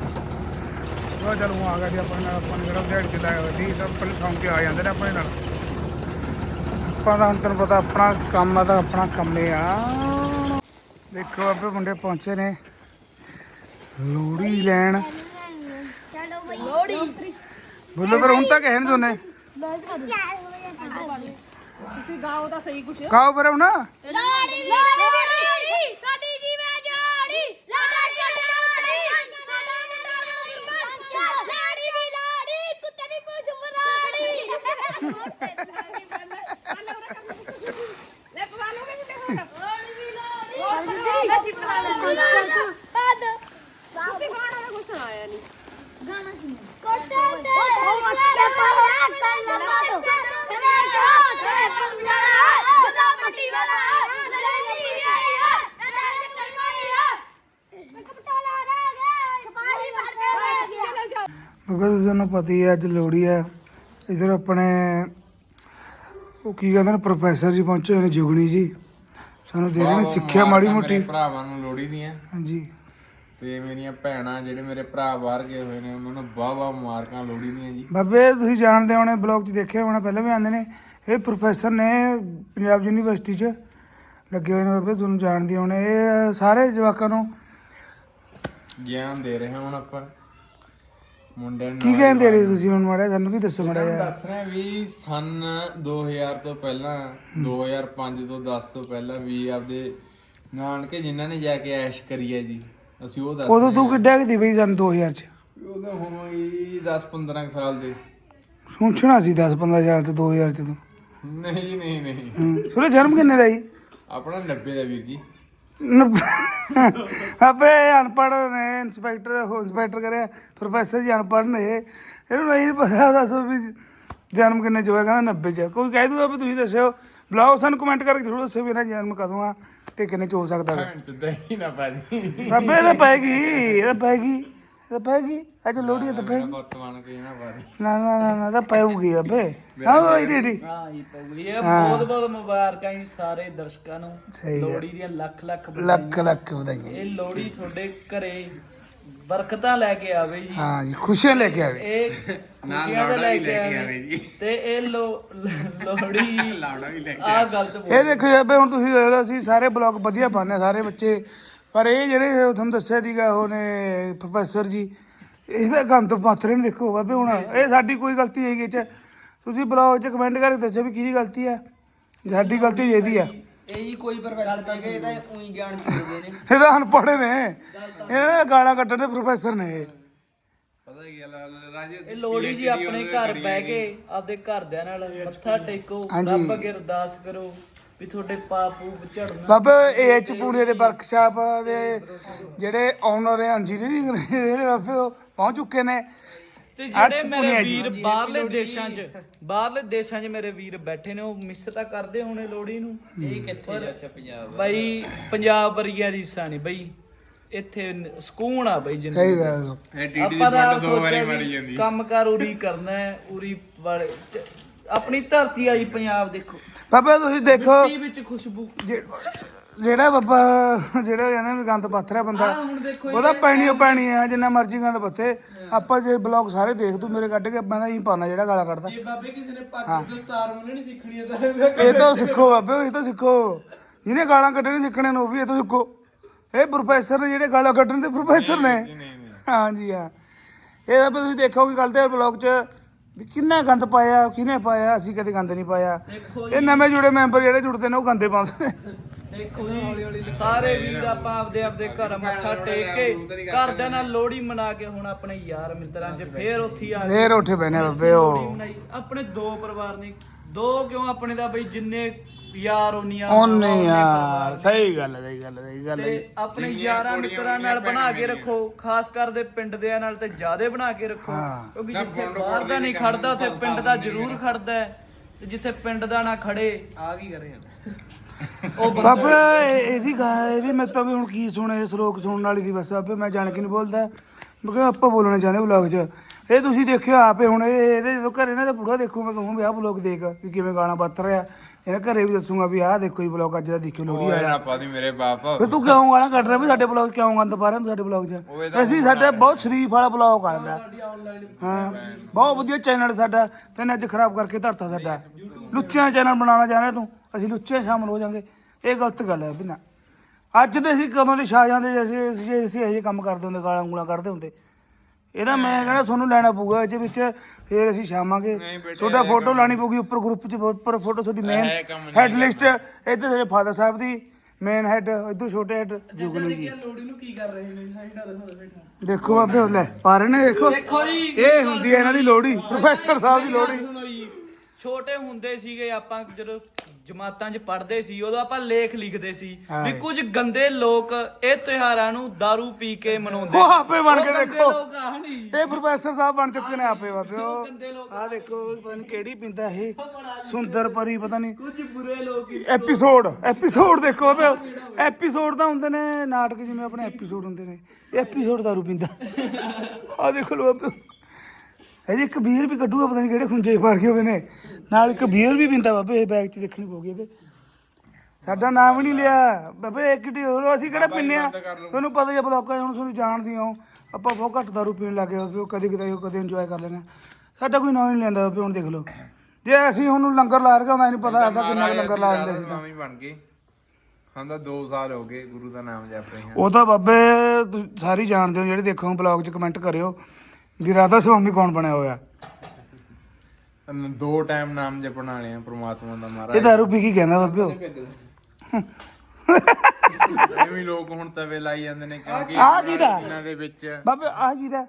ਉਹ ਚਲ ਆ ਗਿਆ ਜੀ, ਆਪਣੇ ਨਾਲ, ਆਪਾਂ ਨੂੰ ਜਿਹੜਾ ਦਿਹਾੜੀ ਤੇ ਲਾਇਆ ਹੋਇਆ ਸੀ ਤਾਂ ਪਹਿਲੇ ਸੌਂ ਕੇ ਆ ਜਾਂਦੇ ਨੇ ਆਪਣੇ ਨਾਲ। ਆਪਾਂ ਦਾ ਹੁਣ ਤੈਨੂੰ ਪਤਾ ਆਪਣਾ ਕੰਮ ਆ ਤਾਂ ਆਪਣਾ ਕੰਮ ਹੀ ਆ। ਦੇਖੋ ਬਾਬੇ ਮੁੰਡੇ ਪਹੁੰਚੇ ਨੇ। ਲੋੜੀ ਲੈਣ। ਬੋਲੋ ਪਰ ਹੁਣ ਤੱਕ ਹੈ ਨਹੀਂ ਦੋਨੇ
ਤੁਸੀਂ ਗਾਓ ਤਾਂ ਸਹੀ ਕੁਛ।
ਗਾਓ ਪਰ ਹੁਣ।
ਲਾੜੀ ਵੀ ਲਾੜੀ ਕਦੀ ਜੀ ਮੈਂ ਜਾੜੀ ਲਾੜੀ ਲਾੜੀ ਸਾਡਾ ਮੁੰਡਾ ਲਾੜੀ ਲਾੜੀ ਵੀ ਲਾੜੀ ਕੁੱਤੇ ਦੀ ਪੂਛ ਮਰਾੜੀ
ਲੈ ਪਵਾ ਲੋਗੇ ਵੀ ਤੇ
ਲਾੜੀ ਵੀ ਲਾੜੀ ਅਸੀਂ ਪਲਾ ਲੈਂਦੇ ਬਾਦ
ਤੁਸੀਂ ਗਾਣਾ ਦਾ ਕੁਛ ਸੁਣਾਇਆ ਨਹੀਂ
ਗਾਣਾ ਸੁਣ ਕੋਟੇ ਤੇ ਉਹ ਕੇ ਪਹਾੜਾ ਕੱਲਾ ਬਾਦੋ ਕਦੇ ਜਾ ਕਦੇ ਪੰਜਰਾ ਬਦਾ ਮੱਟੀ ਵਾਲਾ ਲੜੀ ਆਇਆ ਕਦੇ ਚੱਕਰ ਮਾਰਿਆ ਕਪਟਾਲਾ ਰਹਿ ਗਿਆ ਕਪਾਹੀ ਮਾਰ ਕੇ ਰਹਿ ਗਿਆ
ਚਲੋ ਜਾਓ
ਬਾਬਾ ਜੀ ਤੁਹਾਨੂੰ ਪਤਾ ਹੀ ਹੈ ਅੱਜ ਲੋੜੀ ਹੈ। ਇਧਰ ਆਪਣੇ ਉਹ ਕੀ ਕਹਿੰਦੇ ਨੇ ਪ੍ਰੋਫੈਸਰ ਜੀ ਪਹੁੰਚੇ ਹੋਏ ਨੇ ਜੁਗਣੀ ਜੀ। ਸਾਨੂੰ ਦੇ ਰਹੇ ਨੇ ਸਿੱਖਿਆ ਮਾੜੀ ਮੋਟੀ।
ਭਰਾਵਾਂ ਨੂੰ ਲੋੜੀ ਦੀਆਂ।
ਹਾਂਜੀ।
ਤੇ ਮੇਰੀਆਂ ਭੈਣਾਂ ਜਿਹੜੇ ਮੇਰੇ ਭਰਾ ਬਾਹਰ ਗਏ ਹੋਏ ਨੇ ਉਹਨਾਂ ਨੂੰ ਵਾਹ ਮੁਬਾਰਕਾਂ ਲੋੜੀ ਦੀਆਂ ਜੀ।
ਬਾਬੇ ਤੁਸੀਂ ਜਾਣਦੇ ਹੋਣੇ ਬਲੌਗ 'ਚ ਦੇਖਿਆ ਹੋਣਾ ਪਹਿਲਾਂ ਵੀ ਆਉਂਦੇ ਨੇ। ਇਹ ਪ੍ਰੋਫੈਸਰ ਨੇ ਪੰਜਾਬ ਯੂਨੀਵਰਸਿਟੀ 'ਚ ਲੱਗੇ ਹੋਏ ਨੇ ਬਾਬੇ ਤੁਹਾਨੂੰ ਜਾਣਦੇ ਹੋਣੇ। ਇਹ ਸਾਰੇ ਜਵਾਕਾਂ ਨੂੰ
ਗਿਆਨ ਦੇ ਰਹੇ ਹਾਂ ਹੁਣ ਆਪਾਂ। ਮੁੰਡਿਆਂ ਨੂੰ
ਕੀ ਕਹਿੰਦੇ ਰਹੇ ਤੁਸੀਂ ਹੁਣ ਮਾੜਾ ਸਾਨੂੰ ਕੀ ਦੱਸੋ ਮਾੜਾ
ਮੈਂ
ਜਿਹਾ।
ਦੱਸ ਰਿਹਾ ਵੀ ਸਨ 2000 ਤੋਂ ਪਹਿਲਾਂ 2005 ਤੋਂ 10 ਤੋਂ ਪਹਿਲਾਂ ਵੀ ਆਪਦੇ ਨਾਨਕੇ ਜਿਨ੍ਹਾਂ ਨੇ ਜਾ ਕੇ ਐਸ਼ ਕਰੀ ਹੈ ਜੀ। ਅਸੀਂ ਉਹ ਦੱਸ
ਉਦੋਂ ਤੂੰ ਕਿੱਡਾ ਕੁ ਦੀ ਬਈ ਸਾਨੂੰ 2000 'ਚ?
ਉਦੋਂ ਹੋਵਾਂਗੀ 10 15 ਸਾਲ ਦੇ।
ਸੁਣਛਣਾ ਸੀ 10 15 ਸਾਲ ਤੇ 2000 'ਚ ਤੂੰ।
ਨਹੀਂ ਜੀ, ਨਹੀਂ ਨਹੀਂ।
ਹੂੰ। ਸੁਰੇ ਜਨਮ ਕਿੰਨੇ ਦਾ ਜੀ?
ਆਪਣਾ 90 ਦਾ ਵੀਰ ਜੀ।
ਆਪੇ ਅਨਪੜ੍ਹ ਨੇ ਇੰਸਪੈਕਟਰ ਉਹ ਇੰਸਪੈਕਟਰ ਕਰਿਆ ਪ੍ਰੋਫੈਸਰ ਜੀ ਅਨਪੜ੍ਹ ਨੇ। ਇਹਨੂੰ ਨਹੀਂ ਪਤਾ ਦੱਸੋ ਵੀ ਜਨਮ ਕਿੰਨੇ ਚ ਹੋਇਆ ਕਹਿੰਦਾ 90 ਚ। ਕੋਈ ਕਹਿ ਦੂਗਾ ਵੀ ਤੁਸੀਂ ਦੱਸਿਓ। ਬੁਲਾਓ ਸਾਨੂੰ ਕਮੈਂਟ ਕਰਕੇ ਜ਼ਰੂਰ ਦੱਸੋ ਵੀ ਇਹਦਾ ਜਨਮ ਕਦੋਂ ਆ। ਤੇ ਕਿੰਨੇ ਚ ਹੋ ਸਕਦਾ ਹੈ
ਭੈਣ ਚੋਦ ਹੀ ਨਾ ਪਾਜੀ
ਰੱਬੇ ਇਹ ਤਾਂ ਪੈਗੀ ਇਹ ਪੈਗੀ ਇਹ ਤਾਂ ਪੈਗੀ ਅੱਜ ਲੋੜੀ ਹੈ ਤਾਂ ਪੈਗੀ
ਬਣ ਕੇ ਨਾ
ਨਾ ਨਾ ਨਾ ਨਾ ਤਾਂ ਪੈਊਗੀ ਅੱਬੇ ਹਾਂ ਓਏ ਢੀਡੀ
ਹਾਂ ਜੀ ਪਊਗੀ। ਇਹ ਬਹੁਤ ਬਹੁਤ ਮੁਬਾਰਕਾਂ ਜੀ ਸਾਰੇ ਦਰਸ਼ਕਾਂ ਨੂੰ।
ਸਹੀ।
ਲੋਹੜੀ ਦੀਆਂ ਲੱਖ ਲੱਖ ਵਧਾਈਆਂ।
ਲੱਖ ਲੱਖ ਵਧਾਈਆਂ।
ਇਹ ਲੋਹੜੀ ਤੁਹਾਡੇ ਘਰੇ ਬਰਕਤਾਂ ਲੈ ਕੇ ਆਵੇ ਜੀ।
ਹਾਂ ਜੀ ਖੁਸ਼ੀਆਂ ਲੈ ਕੇ ਆਵੇ।
ਇਹ ਖੁਸ਼ੀਆਂ ਦੇ ਲੈ ਕੇ ਆਵੇ।
ਜੀ।
ਤੇ ਇਹ ਲੋ- ਲੋਹੜੀ
ਲਾਉਣਾ ਵੀ ਲੈ
ਆ ਗਲਤ ਬੋਲ
ਇਹ ਦੇਖੋ ਜੀ ਅੱਬੇ ਹੁਣ ਤੁਸੀਂ ਦੇਖ ਲਓ ਅਸੀਂ ਸਾਰੇ ਬਲੌਗ ਵਧੀਆ ਪਾਉਂਦੇ ਹਾਂ, ਸਾਰੇ ਬੱਚੇ। ਪਰ ਇਹ ਜਿਹੜੇ ਤੁਹਾਨੂੰ ਦੱਸਿਆ ਸੀਗਾ ਉਹਨੇ ਪ੍ਰੋਫੈਸਰ ਜੀ ਇਹਦਾ ਗੰਦ ਪਾਥਰੇ ਨੇ ਦੇਖੋ ਬਾਬੇ ਹੁਣ ਇਹ ਸਾਡੀ ਕੋਈ ਗਲਤੀ ਨਹੀਂ ਹੈਗੀ ਚ ਤੁਸੀਂ ਬਲੌਗ 'ਚ ਕਮੈਂਟ ਕਰਕੇ ਦੱਸੋ ਵੀ ਕਿਹਦੀ ਗਲਤੀ ਹੈ। ਜੇ ਸਾਡੀ ਗਲਤੀ ਇਹਦੀ ਆ
ਇਹ ਕੋਈ ਪ੍ਰੋਫੈਸਰ ਤਾਂ ਉਹੀ ਗਿਆਨ ਚੁੱਕਦੇ ਨੇ।
ਇਹ ਤਾਂ ਅਨਪੜ੍ਹ ਨੇ। ਇਹ ਗਾਲਾਂ ਕੱਢਣ ਦੇ ਪ੍ਰੋਫੈਸਰ ਨੇ ਇਹ।
ਪਤਾ ਕੀ ਗੱਲ ਆ, ਰਾਜੇ
ਇਹ ਲੋਹੜੀ ਜੀ ਆਪਣੇ ਘਰ ਬਹਿ ਕੇ ਆਪਦੇ ਘਰਦਿਆਂ ਨਾਲ ਮੱਥਾ ਟੇਕੋ
ਹਾਂਜੀ।
ਰੱਬ ਅੱਗੇ ਅਰਦਾਸ ਕਰੋ ਵੀ ਤੁਹਾਡੇ ਪਾਪ ਪੂਪ ਝੜਨਾ।
ਬਾਬਾ ਏਐਚ ਪੂਰੇ ਦੇ ਵਰਕਸ਼ਾਪ ਦੇ ਜਿਹੜੇ ਓਨਰ ਹੈ ਇੰਜੀਨੀਅਰਿੰਗ ਦੇ ਜਿਹੜੇ ਬਾਬੇ ਉਹ ਪਹੁੰਚ ਚੁੱਕੇ ਨੇ।
ਤੇ
ਅਰਸ਼
ਜਿਹੜੇ
ਪੁਨੀਆ
ਮੇਰੇ
ਜੀ।
ਵੀਰ ਬਾਹਰਲੇ ਦੇਸ਼ਾਂ 'ਚ ਬਾਹਰਲੇ ਦੇਸ਼ਾਂ 'ਚ ਮੇਰੇ ਵੀਰ ਬੈਠੇ ਨੇ ਉਹ ਮਿਸ ਤਾਂ ਕਰਦੇ ਹੋਣੇ ਲੋਹੜੀ ਨੂੰ।
ਇਹ ਕਿੱਥੇ ਜਾ ਪੰਜਾਬ?
ਬਈ ਪੰਜਾਬ ਵਰਗੀਆਂ ਰੀਸਾਂ ਨਹੀਂ ਬਈ। ਇੱਥੇ ਸਕੂਨ ਆ ਬਈ
ਸਹੀ
ਜ਼ਿੰਦਗੀ ਦਾ।
ਗੱਲ
ਇਹ ਟੀਡੀ ਦੀ ਬੰਡ ਦੋ ਵਾਰੀ ਮਾਰੀ ਜਾਂਦੀ।
ਕੰਮ ਕਾਰ ਉਰੀ ਕਰਨਾ ਹੈ ਉਰੀ ਆਪਣੀ ਧਰਤੀ ਆਈ ਪੰਜਾਬ ਦੇਖੋ।
ਬਾਬਾ ਤੁਸੀਂ ਦੇਖੋ
ਮਿੱਟੀ ਵਿੱਚ ਖੁਸ਼ਬੂ।
ਜੇ- ਜਿਹੜਾ ਬਾਬਾ ਜਿਹੜਾ ਕਹਿੰਦਾ ਵੀ ਗੰਦ ਪਾਥਰਾ ਬੰਦਾ
ਆਹ ਹੁਣ ਦੇਖੋ
ਉਹਦਾ ਪੈਣੀ ਓ ਪੈਣੀ ਆ ਜਿੰਨਾ ਮਰਜ਼ੀ ਗੰਦ ਪੱਥੇ। ਆਪਾਂ ਜੇ ਬਲੌਗ ਸਾਰੇ ਦੇਖ ਤੂੰ ਮੇਰੇ ਕੱਢ ਕੇ ਮੈਂ ਤਾਂ ਹੀ ਪਾਣਾ ਜਿਹੜਾ ਗਾਲਾਂ ਕੱਢਦਾ।
ਬਾਬੇ ਕਿਸੇ ਨੇ ਪੱਗ ਦਸਤਾਰ ਮੁੰਨੇ ਨਹੀਂ ਸਿੱਖਣੀ
ਇਹ ਤਾਂ ਸਿੱਖੋ ਬਾਬੇ ਇਹ ਤਾਂ ਸਿੱਖੋ। ਜਿਹਨੇ ਗਾਲਾਂ ਕੱਢਣੀ ਸਿੱਖਣੇ ਨੂੰ ਉਹ ਵੀ ਇਹ ਤਾਂ ਸਿੱਖੋ। ਇਹ ਪ੍ਰੋਫੈਸਰ ਨੇ ਜਿਹੜੇ ਗਾਲਾਂ ਕੱਢਣ ਦੇ ਪ੍ਰੋਫੈਸਰ ਨੇ। ਹਾਂਜੀ ਹਾਂ ਇਹ ਬਾਬੇ ਤੁਸੀਂ ਦੇਖੋਗੇ ਕੱਲ ਦੇ ਬਲੌਗ 'ਚ ਵੀ ਕਿੰਨਾ ਗੰਦ ਪਾਇਆ ਕਿਹਨੇ ਪਾਇਆ ਅਸੀਂ ਕਦੇ ਗੰਦ ਨਹੀਂ ਪਾਇਆ। ਇਹ ਨਵੇਂ ਜੁੜੇ ਮੈਂਬਰ ਜਿਹੜੇ ਜੁੜਦੇ ਨੇ ਉਹ ਗੰਦੇ ਪਾਉਂਦੇ ਨੇ।
ਦੇਖੋ ਜੀ ਸਾਰੇ ਵੀਰ ਆਪਾਂ ਆਪਦੇ ਆਪਦੇ ਘਰ ਮੱਥਾ ਟੇਕ ਕੇ ਘਰਦਿਆਂ ਨਾਲ ਲੋਹੜੀ ਮਨਾ ਕੇ ਹੁਣ ਆਪਣੇ ਯਾਰ ਮਿੱਤਰਾਂ 'ਚ ਫੇਰ ਉੱਥੇ ਆ ਗਏ।
ਫੇਰ ਉੱਠੇ ਪੈਨੇ ਬਾਬੇ ਉਹ।
ਆਪਣੇ ਦੋ ਪਰਿਵਾਰ ਨੇ। ਦੋ ਕਿਉਂ ਆਪਣੇ ਦਾ ਬਈ ਜਿੰਨੇ ਯਾਰ ਉਨੀਆਂ
ਉਹਨੇ ਆ ਸਹੀ ਗੱਲ ਹੈ ਸਹੀ ਗੱਲ ਹੈ ਸਹੀ ਗੱਲ ਹੈ
ਤੇ ਆਪਣੇ ਯਾਰਾਂ ਮਿੱਤਰਾਂ ਨਾਲ ਬਣਾ ਕੇ ਰੱਖੋ ਖਾਸ ਕਰ ਦੇ ਪਿੰਡ ਦੇ ਨਾਲ ਤੇ ਜਿਆਦੇ ਬਣਾ ਕੇ ਰੱਖੋ। ਕਿਉਂਕਿ ਜਿੱਥੇ ਬਾਹਰ ਦਾ ਨਹੀਂ ਖੜਦਾ ਉੱਥੇ ਪਿੰਡ ਦਾ ਜ਼ਰੂਰ ਖੜਦਾ ਹੈ। ਤੇ ਜਿੱਥੇ ਪਿੰਡ ਦਾ ਨਾ ਖੜੇ।
ਆ ਕੀ ਕਰ
ਉਹ
ਬਾਬੇ ਇਹ- ਇਹਦੀ ਗਾ ਇਹਦੀ ਮੈਂ ਤਾਂ ਵੀ ਹੁਣ ਕੀ ਸੁਣੇ ਸ਼ਲੋਕ ਸੁਣਨ ਵਾਲੀ ਦੀ ਬਸ ਬਾਬੇ ਮੈਂ ਜਾਣ ਕੇ ਨਹੀਂ ਬੋਲਦਾ। ਕਿਉਂਕਿ ਆਪਾਂ ਬੋਲਣਾ ਚਾਹੁੰਦੇ ਬਲੌਗ 'ਚ। ਇਹ ਤੁਸੀਂ ਦੇਖਿਓ ਆਪੇ ਹੁਣ ਇਹ ਇਹਦੇ ਜਦੋਂ ਘਰੇ ਨਾ ਤਾਂ ਪੂਰਾ ਦੇਖੂ ਮੈਂ ਕਹੂੰ ਵੀ ਆਹ ਬਲੌਗ ਦੇਖ ਵੀ ਕਿਵੇਂ ਗਾਣਾ ਬੱਤ ਰਿਹਾ। ਇਹਨਾਂ ਘਰੇ ਵੀ ਦੱਸੂਗਾ ਵੀ ਆਹ ਦੇਖੋ ਜੀ ਬਲੌਗ ਅੱਜ ਦਾ ਦੇਖਿਓ ਲੋੜੀ
ਉਹ
ਵਾਲਾ।
ਨਾ ਪਾਦੀ ਮੇਰੇ ਬਾਪ।
ਫਿਰ ਤੂੰ ਕਿਉਂ ਗਾਣਾ ਕੱਢ ਰਿਹਾ ਵੀ ਸਾਡੇ ਬਲੌਗ ਕਿਉਂ ਗੰਦ ਪਾ ਰਿਹਾ ਤੂੰ ਸਾਡੇ ਬਲੌਗ 'ਚ? ਅਸੀਂ ਸਾਡਾ ਬਹੁਤ ਸ਼ਰੀਫ ਵਾਲਾ ਬਲੌਗ ਆਂਦਾ ਹਾਂ ਬਹੁਤ ਵਧੀਆ ਚੈਨਲ ਸਾਡਾ। ਤੈਨੂੰ ਅੱਜ ਖਰਾਬ ਕਰਕੇ ਧਰਤਾ ਸਾਡਾ। ਲੁੱਚਿਆਂ ਚੈਨਲ ਬਣਾਉਣਾ ਚਾਹ ਰਿਹਾ ਤੂੰ? ਅਸੀਂ ਲੁੱਚੇ ਸ਼ਾਮਲ ਹੋ ਜਾਾਂਗੇ। ਇਹ ਗਲਤ ਗੱਲ ਹੈ ਬਿਨਾ। ਅੱਜ ਦੇ ਅਸੀਂ ਕਦੋਂ ਦੇ ਛਾ ਜਾਂਦੇ ਜੇ ਅਸੀਂ ਅਸੀਂ ਅਸੀਂ ਇਹ ਕੰਮ ਕਰਦੇ ਹੁੰਦੇ ਗਾਲਾਂ ਗੂਲਾਂ ਕੱਢਦੇ ਹੁੰਦੇ। ਇਹਦਾ ਮੈਂ ਕਹਿੰਦਾ ਤੁਹਾਨੂੰ ਲੈਣਾ ਪਊਗਾ ਇਹਦੇ ਵਿੱਚ ਫਿਰ ਅਸੀਂ ਛਾਵਾਂਗੇ ਤੁਹਾਡਾ ਫੋਟੋ ਲਾਣੀ ਪਊਗੀ ਉੱਪਰ ਗਰੁੱਪ 'ਚ ਉੱਪਰ ਫੋਟੋ ਤੁਹਾਡੀ ਮੇਨ ਹੈਡ ਲਿਸਟ ਇੱਧਰ ਸਾਡੇ ਫਾਦਰ ਸਾਹਿਬ ਦੀ ਮੇਨ ਹੈਡ ਇੱਧਰ ਛੋਟੇ ਹੈਡ ਜੁਗਨੀ ਜੀ।
ਲੋੜੀ ਨੂੰ ਕੀ ਕਰ ਰਹੇ ਨੇ ਸਾਈਡਾਂ ਦੇਖੋ ਬੈਠਾ।
ਦੇਖੋ ਬਾਬੇ ਉਹ ਲੈ ਪਾ ਰਹੇ ਨੇ ਦੇਖੋ।
ਦੇਖੋ ਜੀ
ਇਹ ਹੁੰਦੀ ਹੈ ਇਹਨਾਂ ਦੀ ਲੋੜੀ ਪ੍ਰੋਫੈਸਰ ਸਾਹਿਬ ਦੀ ਲੋੜੀ
ਜੀ। ਛੋਟੇ ਹੁੰਦੇ ਸੀਗੇ ਆਪਾਂ ਜਦੋਂ ਜਮਾਤਾਂ 'ਚ ਪੜ੍ਹਦੇ ਸੀ ਉਦੋਂ ਆਪਾਂ ਲੇਖ ਲਿਖਦੇ ਸੀ ਵੀ ਕੁਝ ਗੰਦੇ ਲੋਕ ਇਹ ਤਿਉਹਾਰਾਂ ਨੂੰ दारू ਪੀ ਕੇ ਮਨਾਉਂਦੇ
ਉਹ ਆਪੇ ਬਣ ਕੇ ਦੇਖੋ। ਇਹ ਪ੍ਰੋਫੈਸਰ ਸਾਹਿਬ ਬਣ ਚੁੱਕੇ ਨੇ ਆਪੇ ਬਾਬੇ ਉਹ ਆ। ਦੇਖੋ ਪਤਾ ਕਿਹੜੀ ਪਿੰਦਾ ਇਹ। ਸੁੰਦਰ ਪਰੀ ਪਤਾ ਨਹੀਂ
ਕੁਝ ਬੁਰੇ ਲੋਕ
ਐਪੀਸੋਡ ਐਪੀਸੋਡ ਦੇਖੋ ਬਾਬੇ। ਐਪੀਸੋਡ ਤਾਂ ਹੁੰਦੇ ਨੇ ਨਾਟਕ ਜਿਵੇਂ ਆਪਣੇ ਐਪੀਸੋਡ ਹੁੰਦੇ ਨੇ। ਐਪੀਸੋਡ ਦਾਰੂ ਪੀਂਦਾ। ਆ ਦੇਖੋ ਲੋ ਬਾਬੇ। ਇਹਦੇ ਇੱਕ ਬੀਅਰ ਵੀ ਕੱਢੂਗਾ ਪਤਾ ਨਹੀਂ ਕਿਹੜੇ ਖੁੰਝੇ ਮਾਰ ਕੇ ਹੋਏ ਨੇ। ਨਾਲ ਇੱਕ ਬੀਅਰ ਵੀ ਪੀਂਦਾ ਬਾਬੇ ਇਹ ਬੈਗ 'ਚ ਦੇਖਣੀ ਪਊਗੀ ਇਹਦੇ। ਸਾਡਾ ਨਾਮ ਹੀ ਨਹੀਂ ਲਿਆ। ਬਾਬੇ ਇੱਕ ਟੀ ਹੋਰ ਅਸੀਂ ਕਿਹੜਾ ਪੀਂਦੇ ਆ? ਤੁਹਾਨੂੰ ਪਤਾ ਹੀ ਆ ਬਲੋਕਾਂ 'ਚ ਹੁਣ ਤੁਹਾਨੂੰ ਜਾਣਦੇ ਹੋ। ਆਪਾਂ ਬਹੁਤ ਘੱਟ ਦਾਰੂ ਪੀਣ ਲੱਗੇ ਬਾਬੇ ਉਹ ਕਦੇ ਕਦੇ ਕਦੇ ਇੰਜੋਏ ਕਰ ਲੈਣਾ ਸਾਡਾ ਕੋਈ ਨਾਮ ਹੀ ਨਹੀਂ ਲੈਂਦਾ ਬਾਬੇ ਹੁਣ ਦੇਖ ਲਓ। ਜੇ ਅਸੀਂ ਹੁਣ ਲੰਗਰ ਲਾ ਰਗਾ ਹੁੰਦਾ ਨਹੀਂ ਪਤਾ ਸਾਡਾ ਕਿੰਨਾ ਲੰਗਰ ਲਾ ਦਿੰਦੇ ਸੀ ਤਾਂ।
ਹੀ ਬਣ ਗਏ। ਖਾਂਦਾ 2 ਸਾਲ ਹੋ ਗਏ ਗੁਰੂ ਦਾ ਨਾਮ ਜਪ ਰਹੇ ਹਾਂ।
ਉਹ ਤਾਂ ਬਾਬੇ ਸਾਰੀ ਜਾਣਦੇ ਹੋ ਜਿਹੜੇ ਦੇਖੋ ਬਲੌਗ 'ਚ ਕਮੈਂਟ ਕਰਿਓ। ਵੀ ਰਾਧਾ ਸੁਆਮੀ ਕੌਣ ਬਣਿਆ ਹੋਇਆ?
ਦੋ ਟਾਈਮ ਨਾਮ ਜਪਣ ਵਾਲੇ ਆ ਪ੍ਰਮਾਤਮਾ ਦਾ
ਇਹ
ਮਹਾਰਾਜ
ਦਾਰੂ ਪੀ ਕੇ ਕਹਿੰਦਾ ਬਾਬੇ ਉਹ
ਐਵੇਂ ਲੋਕ ਹੁਣ ਤਵੇ ਲਾਈ ਜਾਂਦੇ ਨੇ ਕਿਉਂਕਿ
ਆਹ ਕਿਹਦਾ?
ਇਹਨਾਂ ਦੇ ਵਿੱਚ
ਬਾਬੇ ਆਹ ਕੀ ਦਾ?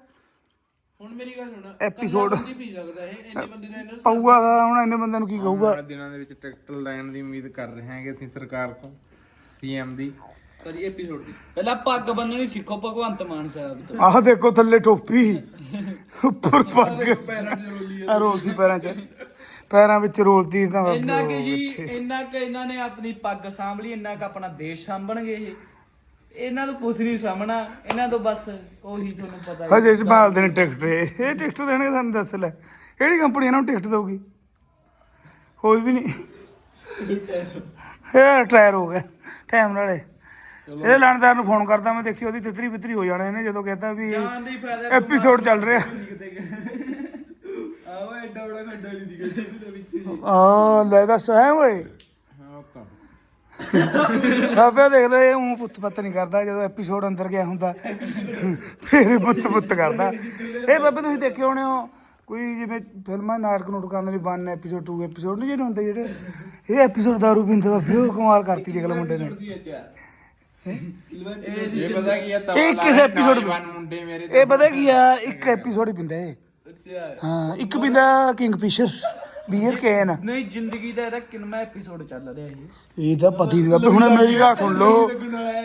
ਹੁਣ ਮੇਰੀ ਗੱਲ ਸੁਣ
ਐਪੀਸੋਡ
ਪੀ ਸਕਦਾ ਇਹ ਇੰਨੇ ਬੰਦੇ ਦਾ ਇਹਨਾਂ
ਪਊਗਾ ਹੁਣ ਇੰਨੇ ਬੰਦਿਆਂ ਨੂੰ ਕੀ ਕਹੂਗਾ?
ਦਿਨਾਂ ਦੇ ਵਿੱਚ ਟਰੈਕਟਰ ਲੈਣ ਦੀ ਉਮੀਦ ਕਰ ਰਹੇ ਹਾਂਗੇ ਅਸੀਂ ਸਰਕਾਰ ਤੋਂ ਸੀਐਮ ਦੀ।
ਕਰੀ ਐਪੀਸੋਡ ਦੀ। ਪਹਿਲਾਂ ਪੱਗ ਬੰਨਣੀ ਸਿੱਖੋ ਭਗਵੰਤ ਮਾਨ ਸਾਹਿਬ ਤੋਂ।
ਆਹ ਦੇਖੋ ਥੱਲੇ ਟੋਪੀ। ਉੱਪਰ ਪੱਗ। ਪੈਰਾਂ 'ਚ ਰੋਲੀ ਰੋਲਦੀ ਪੈਰਾਂ 'ਚ। ਪੈਰਾਂ ਵਿੱਚ ਰੋਲਦੀ ਤਾਂ
ਇੰਨਾ ਕਿ ਜੀ। ਇੰਨਾ ਕਿ ਇਹਨਾਂ ਨੇ ਆਪਣੀ ਪੱਗ ਸਾਂਭ ਲਈ ਇੰਨਾ ਕਿ ਆਪਣਾ ਦੇਸ਼ ਸਾਂਭਣਗੇ ਇਹ। ਇਹਨਾਂ ਤੋਂ ਕੁਝ ਨਹੀਂ ਸਾਂਭਣਾ। ਇਹਨਾਂ ਤੋਂ ਬਸ ਉਹੀ ਤੁਹਾਨੂੰ ਪਤਾ ਹੀ
ਹਜੇ ਸੰਭਾਲਦੇ ਨੇ ਟਿਕਟ। ਇਹ ਇਹ ਟਿਕਟ ਦੇਣਗੇ ਸਾਨੂੰ ਦੱਸ ਲੈ। ਕਿਹੜੀ ਕੰਪਨੀ ਇਹਨਾਂ ਨੂੰ ਟਿਕਟ ਦਊਗੀ? ਕੋਈ ਵੀ ਨਹੀਂ। ਇਹ ਟਾਇਰ ਹੋ ਗਿਆ। ਟਾਈਮ ਨਾਲੇ ਇਹ ਲਾਣਦਾਰ ਨੂੰ ਫੋਨ ਕਰਦਾ ਮੈਂ ਦੇਖੀ ਉਹਦੀ ਤਿਤਰੀ ਬਿਤਰੀ ਹੋ ਜਾਣਾ ਇਹਨੇ ਜਦੋਂ ਕਹਿੰਦਾ ਵੀ
ਜਾਣ ਦਾ ਹੀ ਫਾਇਦਾ
ਐਪੀਸੋਡ ਚੱਲ ਰਿਹਾ।
ਆਓ ਐਡਾ ਬੜਾ ਖੱਡਾ ਨਹੀਂ ਦਿਖਿਆ ਇਹਦੇ ਵਿੱਚ
ਆ ਲੈ ਦੱਸ ਹੈ ਓਏ? ਬਾਬੇ ਦੇਖ ਲੈ ਇਹ ਊਂ ਪੁੱਤ ਪੱਤ ਨਹੀਂ ਕਰਦਾ ਜਦੋਂ ਐਪੀਸੋਡ ਅੰਦਰ ਗਿਆ ਹੁੰਦਾ ਫੇਰ ਪੁੱਤ ਪੁੱਤ ਕਰਦਾ। ਇਹ ਬਾਬੇ ਤੁਸੀਂ ਦੇਖੇ ਹੋਣੇ ਹੋ ਕੋਈ ਜਿਵੇਂ ਫਿਲਮਾਂ ਨਾਟਕ ਨੂਟਕਾਂ ਦੇ 1 ਐਪੀਸੋਡ 2 ਐਪੀਸੋਡ ਨਹੀਂ ਜਿਹੜੇ ਹੁੰਦੇ ਜਿਹੜੇ ਇਹ ਐਪੀਸੋਡ ਦਾਰੂ ਪੀਂਦੇ ਬਾਬੇ ਉਹ ਕਮਾਲ ਕਰਤੀ ਦੇਖ ਲੈ ਮੁੰਡੇ ਨੇ।
ਇਹ ਪਤਾ ਕੀ ਆ
ਇੱਕ
ਤਬਲਾ
episode
ਨੌਜਵਾਨ ਮੁੰਡੇ ਮੇਰੇ
ਇਹ ਪਤਾ ਕੀ ਆ ਇੱਕ ਐਪੀਸੋਡ ਹੀ ਪੀਂਦਾ ਇਹ। ਹਾਂ ਇੱਕ ਪੀਂਦਾ ਕਿੰਗ ਫਿਸ਼ਰ ਬੀਅਰ ਕੈਨ
ਨਹੀਂ ਜ਼ਿੰਦਗੀ ਦਾ ਇਹਦਾ ਕਿੰਨਾ ਐਪੀਸੋਡ ਚੱਲ ਰਿਹਾ ਇਹ।
ਇਹ ਤਾਂ ਪਤੀ ਨਹੀਂ ਬਾਬੇ ਹੁਣ ਮੇਰੀ ਗੱਲ ਸੁਣ ਲਓ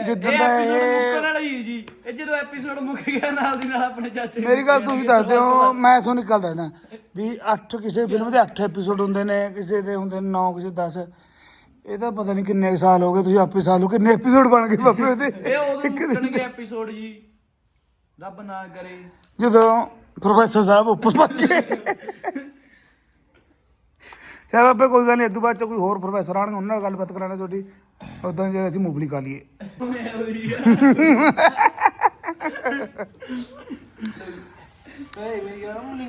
ਜਿੱਦਾਂ
ਇਹ
ਦਾ
ਐਪੀਸੋਡ
ਇਹ
ਮੁੱਕਣ ਵਾਲਾ ਹੀ ਹੈ ਜੀ। ਇਹ ਜਦੋਂ ਐਪੀਸੋਡ ਮੁੱਕ ਗਿਆ ਨਾਲ ਦੀ ਨਾਲ ਆਪਣੇ ਚਾਚੇ ਨੂੰ
ਮੇਰੀ ਗੱਲ ਤੁਸੀਂ ਦੱਸਦੇ ਹੋ ਮੈਂ ਤੁਹਾਨੂੰ ਇੱਕ ਗੱਲ ਦੱਸਦਾ। ਵੀ 8 ਕਿਸੇ ਫਿਲਮ ਦੇ 8 ਐਪੀਸੋਡ ਹੁੰਦੇ ਨੇ ਕਿਸੇ ਦੇ ਹੁੰਦੇ ਨੇ 9 ਕਿਸੇ 10 ਇਹ ਤਾਂ ਪਤਾ ਨਹੀਂ ਕਿੰਨੇ ਕੁ ਸਾਲ ਹੋ ਗਏ ਤੁਸੀਂ ਆਪੇ ਸਾਲ ਹੋ ਕਿੰਨੇ ਐਪੀਸੋਡ ਬਣ ਗਏ ਬਾਬੇ ਉਹਦੇ।
ਇਹ ਉਦੋਂ ਮੁੱਕਣਗੇ ਐਪੀਸੋਡ ਜੀ। ਰੱਬ ਨਾ ਕਰੇ।
ਜਦੋਂ ਪ੍ਰੋਫੈਸਰ ਸਾਹਿਬ ਉੱਪਰ ਪੱਕੇ ਚਲ ਬਾਬੇ ਕੋਈ ਗੱਲ ਨਹੀਂ ਇਦੋਂ ਬਾਅਦ ਚ ਕੋਈ ਹੋਰ ਪ੍ਰੋਫੈਸਰ ਆਣਗੇ ਉਹਨਾਂ ਨਾਲ ਗੱਲਬਾਤ ਕਰਾਣਾ ਤੁਹਾਡੀ। ਉਦੋਂ ਜੇ ਅਸੀਂ ਮੂਵਲੀ ਕਰ ਲਈਏ।
ਏ ਮੇਰੀ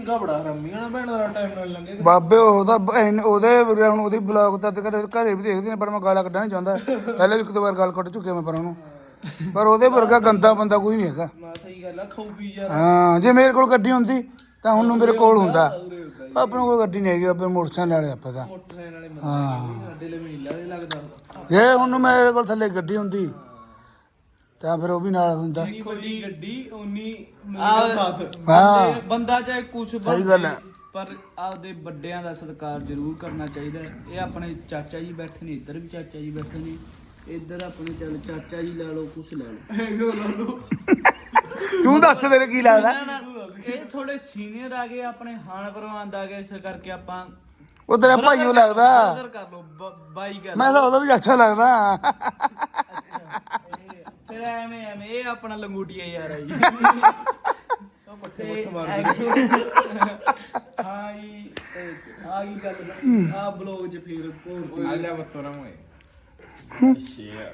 ਗੱਲ ਬੜਾ ਹਰਾਮੀ ਭੈਣ ਦਾ ਟਾਈਮ ਨਾਲ ਲੰਘੇ
ਬਾਬੇ ਉਹਦਾ ਐਨ- ਉਹਦੇ ਵੀਰੇ ਹੁਣ ਉਹਦੀ ਬਲੌਗ ਤਾਂ ਤੇ ਘਰੇ ਘਰੇ ਵੀ ਦੇਖਦੇ ਨੇ ਪਰ ਮੈਂ ਗਾਲਾਂ ਕੱਢਣਾ ਨਹੀਂ ਚਾਹੁੰਦਾ ਪਹਿਲੇ ਵੀ ਇੱਕ ਦੋ ਵਾਰ ਗੱਲ ਕੱਢ ਚੁੱਕਿਆ ਮੈਂ ਪਰ ਉਹਨੂੰ ਪਰ ਉਹਦੇ ਵਰਗਾ ਗੰਦਾ ਬੰਦਾ ਕੋਈ ਨਹੀਂ ਹੈਗਾ।
ਨਾ ਸਹੀ ਗੱਲ ਆ ਖਾਊ ਪੀ ਜਾ
ਹਾਂ ਜੇ ਮੇਰੇ ਕੋਲ ਗੱਡੀ ਹੁੰਦੀ ਤਾਂ ਹੁਣ ਨੂੰ ਮੇਰੇ ਕੋਲ ਹੁੰਦਾ ਆਪਣੇ ਕੋਲ ਗੱਡੀ ਨਹੀਂ ਹੈਗੀ ਆਪਣੇ ਮੋਟਰਸਾਈਕਲ ਵਾਲੇ ਆਪਾਂ ਤਾਂ।
ਮੋਟਰਸਾਈਕਲ ਵਾਲੇ
ਹਾਂ।
ਸਾਡੇ ਲਈ ਮਹੀਲਾ ਦੇ ਲੱਗਦਾ।
ਜੇ ਹੁਣ ਨੂੰ ਮੇਰੇ ਕੋਲ ਥੱਲੇ ਗੱਡੀ ਹੁੰਦੀ ਤਾਂ ਫਿਰ ਉਹ ਵੀ ਨਾਲ ਹੁੰਦਾ।
ਵੱਡੀ ਗੱਡੀ ਉਨੀ
ਆਹ
ਸਾਥ
ਹਾਂ।
ਬੰਦੇ- ਬੰਦਾ ਚਾਹੇ ਕੁਛ
ਸਹੀ ਗੱਲ ਹੈ।
ਪਰ ਆਪਦੇ ਵੱਡਿਆਂ ਦਾ ਸਤਿਕਾਰ ਜ਼ਰੂਰ ਕਰਨਾ ਚਾਹੀਦਾ ਹੈ। ਇਹ ਆਪਣੇ ਚਾਚਾ ਜੀ ਬੈਠੇ ਨੇ ਇੱਧਰ ਵੀ ਚਾਚਾ ਜੀ ਬੈਠੇ ਨੇ। ਇੱਧਰ ਆਪਣੇ ਚੱਲ ਚਾਚਾ ਜੀ ਲੈ ਲਓ ਕੁਛ ਲੈ ਲਓ।
ਤੂੰ ਦੱਸ ਤੇਰੇ ਕੀ ਲੱਗਦਾ?
ਇਹ ਥੋੜੇ ਸੀਨੀਅਰ ਆ ਗਏ ਆਪਣੇ ਹਾਨ ਪ੍ਰਵਾਨ ਆ ਗਏ ਇਸ ਕਰਕੇ ਆਪਾਂ
ਉਹ ਤੇਰਾ ਭਾਈਓ ਲੱਗਦਾ।
brother ਕਰ ਲਓ ਬ- ਬਾਈ ਕਰ
ਮੈਂ ਤਾਂ ਉਹਦਾ ਵੀ ਅੱਛਾ ਲੱਗਦਾ
ਇਹ- ਫਿਰ ਐਵੇਂ ਐਵੇਂ ਇਹ ਆਪਣਾ ਲੰਗੂਟੀਆ ਯਾਰ ਆ ਜੀ। ਤੇ ਹਾਂ ਜੀ ਤੇ ਆ ਗਈ ਗੱਲ ਆ? ਬਲੌਗ 'ਚ ਫੇਰ ਹੋਰ
ਆ ਜਾ ਬਤੋਰਾ ਮੋਏ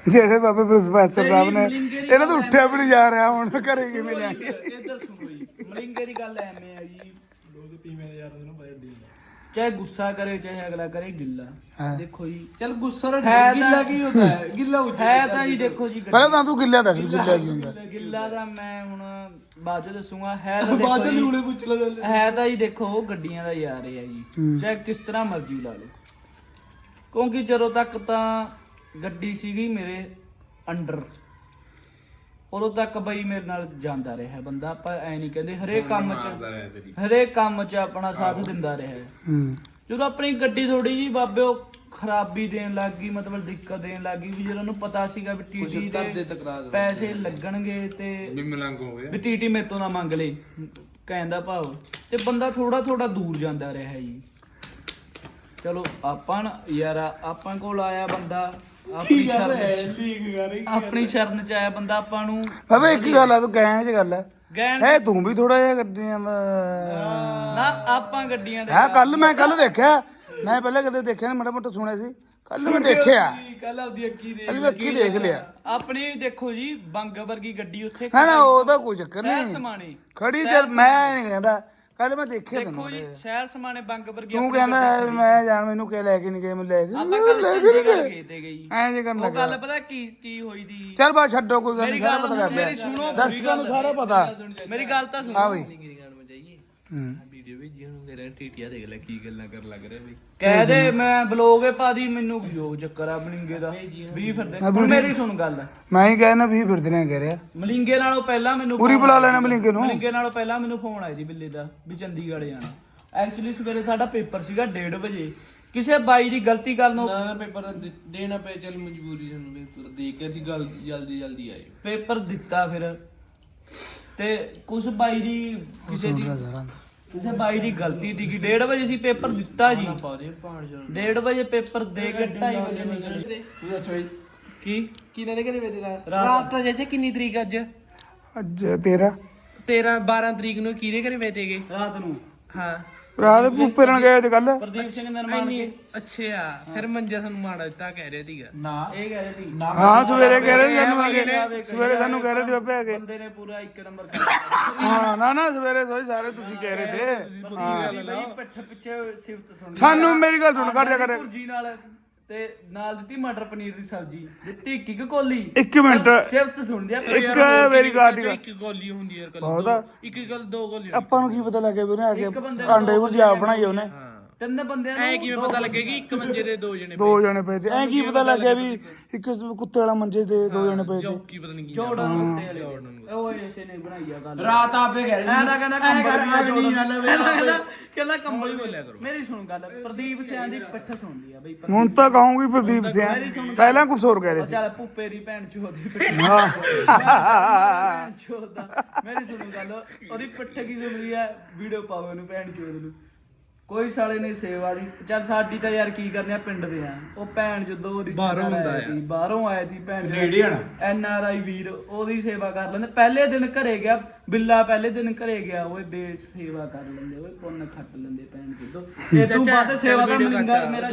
ਜਿਹੜੇ ਬਾਬੇ ਪ੍ਰੋਫੈਸਰ ਸਾਹਿਬ ਨੇ ਇਹਨਾਂ ਤੋਂ ਉੱਠਿਆ ਵੀ ਨਹੀਂ ਜਾ ਰਿਹਾ ਹੁਣ ਘਰੇ ਕਿਵੇਂ ਜਾਣਗੇ
ਇੱਧਰ ਸੁਣੋ ਜੀ ਮਲਿੰਗੇ ਦੀ ਗੱਲ ਐਵੇਂ ਆ ਜੀ। ਦੋ ਤੀਵੇਂ ਦੇ ਯਾਰ ਨੂੰ ਚਾਹੇ ਗੁੱਸਾ ਕਰੇ ਚਾਹੇ ਅਗਲਾ ਕਰੇ ਗਿੱਲਾ।
ਹਾਂ।
ਦੇਖੋ ਜੀ।
ਚਲ ਗੁੱਸਾ
ਹੈ
ਗਿੱਲਾ
ਤਾਂ-
ਕੀ ਹੁੰਦਾ ਹੈ? ਗਿੱਲਾ ਉੱਚਾ
ਹੈ ਤਾਂ ਜੀ ਦੇਖੋ ਜੀ
ਪਹਿਲਾਂ ਤਾਂ ਤੂੰ ਗਿੱਲਿਆ ਦੱਸ ਵੀ ਗਿੱਲਿਆ ਕੀ ਹੁੰਦਾ।
ਗਿੱਲਾ ਦਾ ਮੈਂ ਹੁਣ ਬਾਅਦ 'ਚ ਦੱਸੂਗਾ। ਹੈ ਤਾਂ ਦੇਖੋ
ਬਾਜਲ
ਜੀ-
ਲੂਲੇ ਪੁੱਛ ਲਾ ਗੱਲ
ਹੈ ਤਾਂ ਜੀ ਦੇਖੋ ਉਹ ਗੱਡੀਆਂ ਦਾ ਯਾਰ ਹੈ ਜੀ।
ਹੂੰ।
ਚਾਹੇ ਕਿਸ ਤਰ੍ਹਾਂ ਮਰਜ਼ੀ ਲਾ ਲਓ। ਕਿਉਂਕਿ ਜਦੋਂ ਤੱਕ ਤਾਂ ਗੱਡੀ ਸੀਗੀ ਮੇਰੇ ਅੰਡਰ। ਉਦੋਂ ਤੱਕ ਬਈ ਮੇਰੇ ਨਾਲ ਜਾਂਦਾ ਰਿਹਾ ਬੰਦਾ ਆਪਾਂ ਐ ਨਹੀਂ ਕਹਿੰਦੇ ਹਰੇਕ ਕੰਮ 'ਚ ਹਰੇਕ ਕੰਮ 'ਚ ਆਪਣਾ ਸਾਥ ਦਿੰਦਾ ਰਿਹਾ।
ਹੂੰ।
ਜਦੋਂ ਆਪਣੀ ਗੱਡੀ ਥੋੜੀ ਜੀ ਬਾਬੇ ਉਹ ਖਰਾਬੀ ਦੇਣ ਲੱਗ ਗਈ ਮਤਲਬ ਦਿੱਕਤ ਦੇਣ ਲੱਗ ਗਈ ਵੀ ਜਦੋਂ ਉਹਨੂੰ ਪਤਾ ਸੀਗਾ ਵੀ ਟੀਟੀ ਦੇ ਪੈਸੇ ਲੱਗਣਗੇ ਤੇ
ਵੀ ਮਲੰਗ ਹੋ ਗਿਆ।
ਵੀ ਟੀਟੀ ਮੇਰੇ ਤੋਂ ਨਾ ਮੰਗ ਲਈ ਕਹਿੰਦਾ ਭਾਵ। ਤੇ ਬੰਦਾ ਥੋੜਾ ਥੋੜਾ ਦੂਰ ਜਾਂਦਾ ਰਿਹਾ ਜੀ। ਚਲੋ ਆਪਾਂ ਨਾ ਯਾਰ ਆਪਾਂ ਕੋਲ ਆਇਆ ਬੰਦਾ। ਆਪਣੀ ਸ਼ਰਨ
ਲੀਕ ਕਰ ਰਹੀ
ਆਪਣੀ ਸ਼ਰਨ ਚ ਆਇਆ ਬੰਦਾ ਆਪਾਂ ਨੂੰ।
ਬਾਬੇ ਇੱਕ ਹੀ ਗੱਲ ਆ ਤੂੰ ਚ ਗੱਲ ਹੈ
ਗੈਣ
ਹੈ ਤੂੰ ਵੀ ਥੋੜਾ ਜਿਹਾ ਗੱਡੀਆਂ ਦਾ
ਨਾ ਆਪਾਂ ਗੱਡੀਆਂ ਦੇ
ਹੈ ਕੱਲ ਮੈਂ ਕੱਲ ਦੇਖਿਆ ਮੈਂ ਪਹਿਲਾਂ ਕਦੇ ਦੇਖਿਆ ਨਹੀਂ ਮਾੜਾ ਮੋਟਾ ਸੁਣਿਆ ਸੀ। ਕੱਲ ਮੈਂ ਦੇਖਿਆ।
ਕੱਲ ਆਪਦੀ ਅੱਖੀ ਦੇ
ਕੱਲ ਅੱਖੀ ਦੇਖ ਲਿਆ।
ਆਪਣੀ ਦੇਖੋ ਜੀ ਬੰਗ ਵਰਗੀ ਗੱਡੀ ਉੱਥੇ
ਨਾ ਨਾ ਉਹਦਾ ਕੋਈ ਚੱਕਰ ਨਹੀਂ। ਖੜੀ ਤੇ ਮੈਂ ਨਹੀਂ ਕਹਿੰਦਾ। ਕੱਲ ਮੈਂ ਦੇਖਿਆ
ਦੇਖੋ
ਤੈਨੂੰ
ਜੀ ਸ਼ਹਿਰ ਸਮਾਣੇ ਬੰਗ ਵਰਗੀ
ਤੂੰ ਕਹਿੰਦਾ ਮੈਂ ਜਾਣ ਮੈਨੂੰ ਕਿ ਲੈ ਕੇ ਨਹੀਂ ਗਏ ਮੈਂ ਲੈ ਕੇ
ਆਪਾਂ ਕੱਲ ਚੰਡੀਗੜ੍ਹ ਗਏ। ਤੇ ਗਈ
ਐਂ ਜੇ ਕਰਨ
ਉਹ
ਲੱਗਾ।
ਗੱਲ ਪਤਾ ਕੀ ਕੀ ਹੋਈ ਦੀ?
ਚੱਲ ਬਾ ਛੱਡੋ ਕੋਈ ਗੱਲ ਨਹੀਂ
ਮੇਰੀ
ਸਾਰਾ
ਗੱਲ
ਪਤਾ ਲੱਗ
ਮੇਰੀ
ਗਿਆ
ਸੁਣੋ
ਦਰਸ਼ਕਾਂ ਨੂੰ ਸਾਰਾ ਪਤਾ।
ਮੇਰੀ ਗੱਲ ਤਾਂ
ਆ
ਸੁਣੋ
ਬਈ ਹੂੰ।
ਵੀਡੀਓ ਭੇਜੀ ਉਹਨੂੰ ਮੇਰਾ ਟੀਟੀਆ ਦੇਖ ਲੈ ਕੀ ਗੱਲਾਂ ਕਰਨ ਲੱਗ ਰਿਹਾ ਬਈ
ਕਹਿ ਦੇ ਮੈਂ ਬਲੋਗੇ ਪਾਦੀ ਮੈਨੂੰ ਕੀ ਹੋ ਚੱਕਰ ਆ ਮਲਿੰਗੇ ਦਾ। 20 ਫਿਰਦੇ। ਹੁਣ ਮੇਰੀ ਸੁਣ ਗੱਲ।
ਮੈਂ ਹੀ ਕਹਿਣਾ ਵੀ ਫਿਰਦੇ ਨੇ ਕਹਿ ਰਿਹਾ।
ਮਲਿੰਗੇ ਨਾਲੋਂ ਪਹਿਲਾਂ ਮੈਨੂੰ
ਪੂਰੀ ਬੁਲਾ ਲੈਣਾ ਮਲਿੰਗੇ ਨੂੰ।
ਮਲਿੰਗੇ ਨਾਲੋਂ ਪਹਿਲਾਂ ਮੈਨੂੰ ਫੋਨ ਆਇਆ ਸੀ ਬਿੱਲੇ ਦਾ ਵੀ ਚੰਡੀਗੜ੍ਹ ਜਾਣਾ। ਐਕਚੁਅਲੀ ਸਵੇਰੇ ਸਾਡਾ ਪੇਪਰ ਸੀਗਾ 1:30 ਵਜੇ। ਕਿਸੇ ਬਾਈ ਦੀ ਗਲਤੀ ਕਾਰਨ ਉਹ
ਨਾ ਨਾ ਪੇਪਰ ਦੇਣਾ ਪਿਆ ਚਲ ਮਜਬੂਰੀ ਸਾਨੂੰ ਪੇਪਰ ਦੇ ਕੇ ਅਸੀਂ ਗੱਲ ਜਲਦੀ ਜਲਦੀ ਆਏ।
ਪੇਪਰ ਦਿੱਤਾ ਫਿਰ। ਤੇ ਕੁਝ ਬਾਈ ਦੀ ਕਿਸੇ ਦੀ ਤੁਸੀਂ ਬਾਈ ਦੀ ਗਲਤੀ ਦੀ ਕਿ 1:30 ਵਜੇ ਅਸੀਂ ਪੇਪਰ ਦਿੱਤਾ ਜੀ। 1:30 ਵਜੇ ਪੇਪਰ ਦੇ ਕੇ 2:30 ਵਜੇ ਨਿਕਲੇ। ਕੀ?
ਕਿਨੇ ਦੇ ਘਰੇ ਵੇ ਤੇਰਾ
ਰਾਤ।
ਰਾਤ ਤੋਂ ਜੇ ਕਿੰਨੀ ਤਰੀਕ ਅੱਜ?
ਅੱਜ ਤੇਰਾ।
13 12 ਤਰੀਕ ਨੂੰ ਕਿਹਦੇ ਘਰੇ ਵੇ ਤੇਗੇ
ਰਾਤ ਨੂੰ।
ਹਾਂ।
ਰਾਤ ਭੂਪੇ ਨਾਲ ਗਏ ਤੇ ਕੱਲ
ਪ੍ਰਦੀਪ ਸਿੰਘ ਨਰਮਾਨ
ਇੰਨੀ
ਕੇ
ਅੱਛਾ ਫਿਰ ਮੰਜਾ ਸਾਨੂੰ ਮਾੜਾ ਦਿੱਤਾ ਕਹਿ ਰਿਹਾ ਸੀਗਾ।
ਨਾ ਇਹ ਕਹਿ ਰਹੇ ਸੀ।
ਹਾਂ ਸਵੇਰੇ ਕਹਿ ਰਹੇ ਸੀ ਸਾਨੂੰ ਆ ਕੇ। ਸਵੇਰੇ ਸਾਨੂੰ ਕਹਿ ਰਹੇ ਸੀ ਬਾਬੇ ਆ ਕੇ।
ਬੰਦੇ ਨੇ ਪੂਰਾ ਇੱਕ ਨੰਬਰ ਕਰ
ਹਾਂ ਨਾ ਨਾ ਸਵੇਰੇ ਸੋਈ ਸਾਰੇ ਤੁਸੀਂ ਕਹਿ ਰਹੇ ਤੇ। ਹਾਂ।
ਪਿੱਠ ਪਿੱਛੇ ਸਿਫਤ ਸੁਣ।
ਸਾਨੂੰ ਮੇਰੀ ਗੱਲ ਸੁਣ ਕੱਢ ਜਾ ਕੱਢ
ਭੁਰਜੀ ਨਾਲ ਤੇ ਨਾਲ ਦਿੱਤੀ ਮਟਰ ਪਨੀਰ ਦੀ ਸਬਜ਼ੀ ਦਿੱਤੀ ਇੱਕ ਇੱਕ ਕੋਲੀ।
ਇੱਕ ਮਿੰਟ।
ਸਿਫਤ ਸੁਣਦੀ ਆ
ਇੱਕ ਮੇਰੀ ਗੱਲ ਦੀ
ਇੱਕ ਗੋਲੀ ਹੁੰਦੀ ਯਾਰ ਕੱਲ
ਬਹੁਤ
ਇੱਕ ਗੱਲ ਦੋ ਗੋਲੀ
ਆਪਾਂ ਨੂੰ ਕੀ ਪਤਾ ਲੱਗਿਆ ਵੀ ਉਹਨੇ ਆ ਕੇ
ਇੱਕ ਬੰਦੇ
ਆਂਡੇ ਭੁਰਜੀਆ ਬਣਾਈ ਉਹਨੇ।
ਤਿੰਨ ਬੰਦਿਆਂ ਨੂੰ
ਐ ਕਿਵੇਂ ਪਤਾ ਲੱਗੇਗੀ? ਇੱਕ ਮੰਜੇ ਦੇ ਦੋ ਜਣੇ
ਦੋ ਜਣੇ ਪਏ ਤੇ ਐਂ ਕੀ ਪਤਾ ਲੱਗਿਆ ਵੀ ਇੱਕ ਕੁੱਤੇ ਵਾਲਾ ਮੰਜੇ ਤੇ ਦੋ ਜਣੇ ਪਏ ਤੇ
ਕੀ ਪਤਾ ਨਹੀਂ ਕੀ
ਜੋੜਨ ਉੱਤੇ ਵਾਲੇ। ਓਏ ਇਸੇ ਨੇ ਬਣਾਈ ਆ ਗੱਲ।
ਰਾਤ ਆਪੇ ਕਹਿ
ਐਂ ਨਾ ਕਹਿੰਦਾ ਕੰਬਲ ਵੀ ਜੋੜਨ ਕਹਿੰਦਾ
ਕਹਿੰਦਾ ਕੰਬਲ ਹੀ ਬੋਲਿਆ ਕਰੋ।
ਮੇਰੀ ਸੁਣ ਗੱਲ ਪ੍ਰਦੀਪ ਸਿਆਂ ਦੀ ਪਿੱਠ ਸੁਣਦੀ ਆ ਬਈ
ਹੁਣ ਤਾਂ ਕਹੂੰਗੀ ਪ੍ਰਦੀਪ ਸਿੰਘ ਪਹਿਲਾਂ ਕੁਝ ਹੋਰ ਕਹਿ ਰਹੇ ਸੀ।
ਚੱਲ ਭੁੱਪੇ ਦੀ ਭੈਣ ਚੋਦੀ ਪਿੱਠ।
ਹਾਂ।
ਭੈਣ ਚੋਦ ਦਾ ਮੇਰੀ ਸੁਣੋ ਗੱਲ ਉਹਦੀ ਪਿੱਠ ਕੀ ਸੁਣਦੀ ਆ? ਵੀਡੀਓ ਪਾਓ ਇਹਨੂੰ ਭੈਣ ਚੋਦ ਨੂੰ ਕੋਈ ਸਾਲੇ ਨੇ ਸੇਵਾ ਦੀ। ਚੱਲ ਸਾਡੀ ਤਾਂ ਯਾਰ ਕੀ ਕਰਨੇ ਆ ਪਿੰਡ ਦੇ ਆ। ਉਹ ਭੈਣ ਜਦੋਂ ਬਾਹਰੋਂ ਹੁੰਦਾ ਆ ਬਾਹਰੋਂ ਆਇਆ ਸੀ ਭੈਣ ਕੈਨੇਡੀਅਨ ਐਨ ਆਰ ਆਈ ਵੀਰ ਉਹਦੀ ਸੇਵਾ ਕਰ ਲੈਂਦੇ। ਪਹਿਲੇ ਦਿਨ ਘਰੇ ਗਿਆ ਬਿੱਲਾ ਪਹਿਲੇ ਦਿਨ ਘਰੇ ਗਿਆ। ਓਏ ਬੇਸ ਸੇਵਾ ਕਰ ਲੈਂਦੇ ਓਏ ਪੁੰਨ ਖੱਟ ਲੈਂਦੇ ਭੈਣ ਜਦੋਂ। ਇਹ ਤੋਂ ਬਾਅਦ ਸੇਵਾ ਦਾ ਮਲਿੰਗਾ ਮੇਰਾ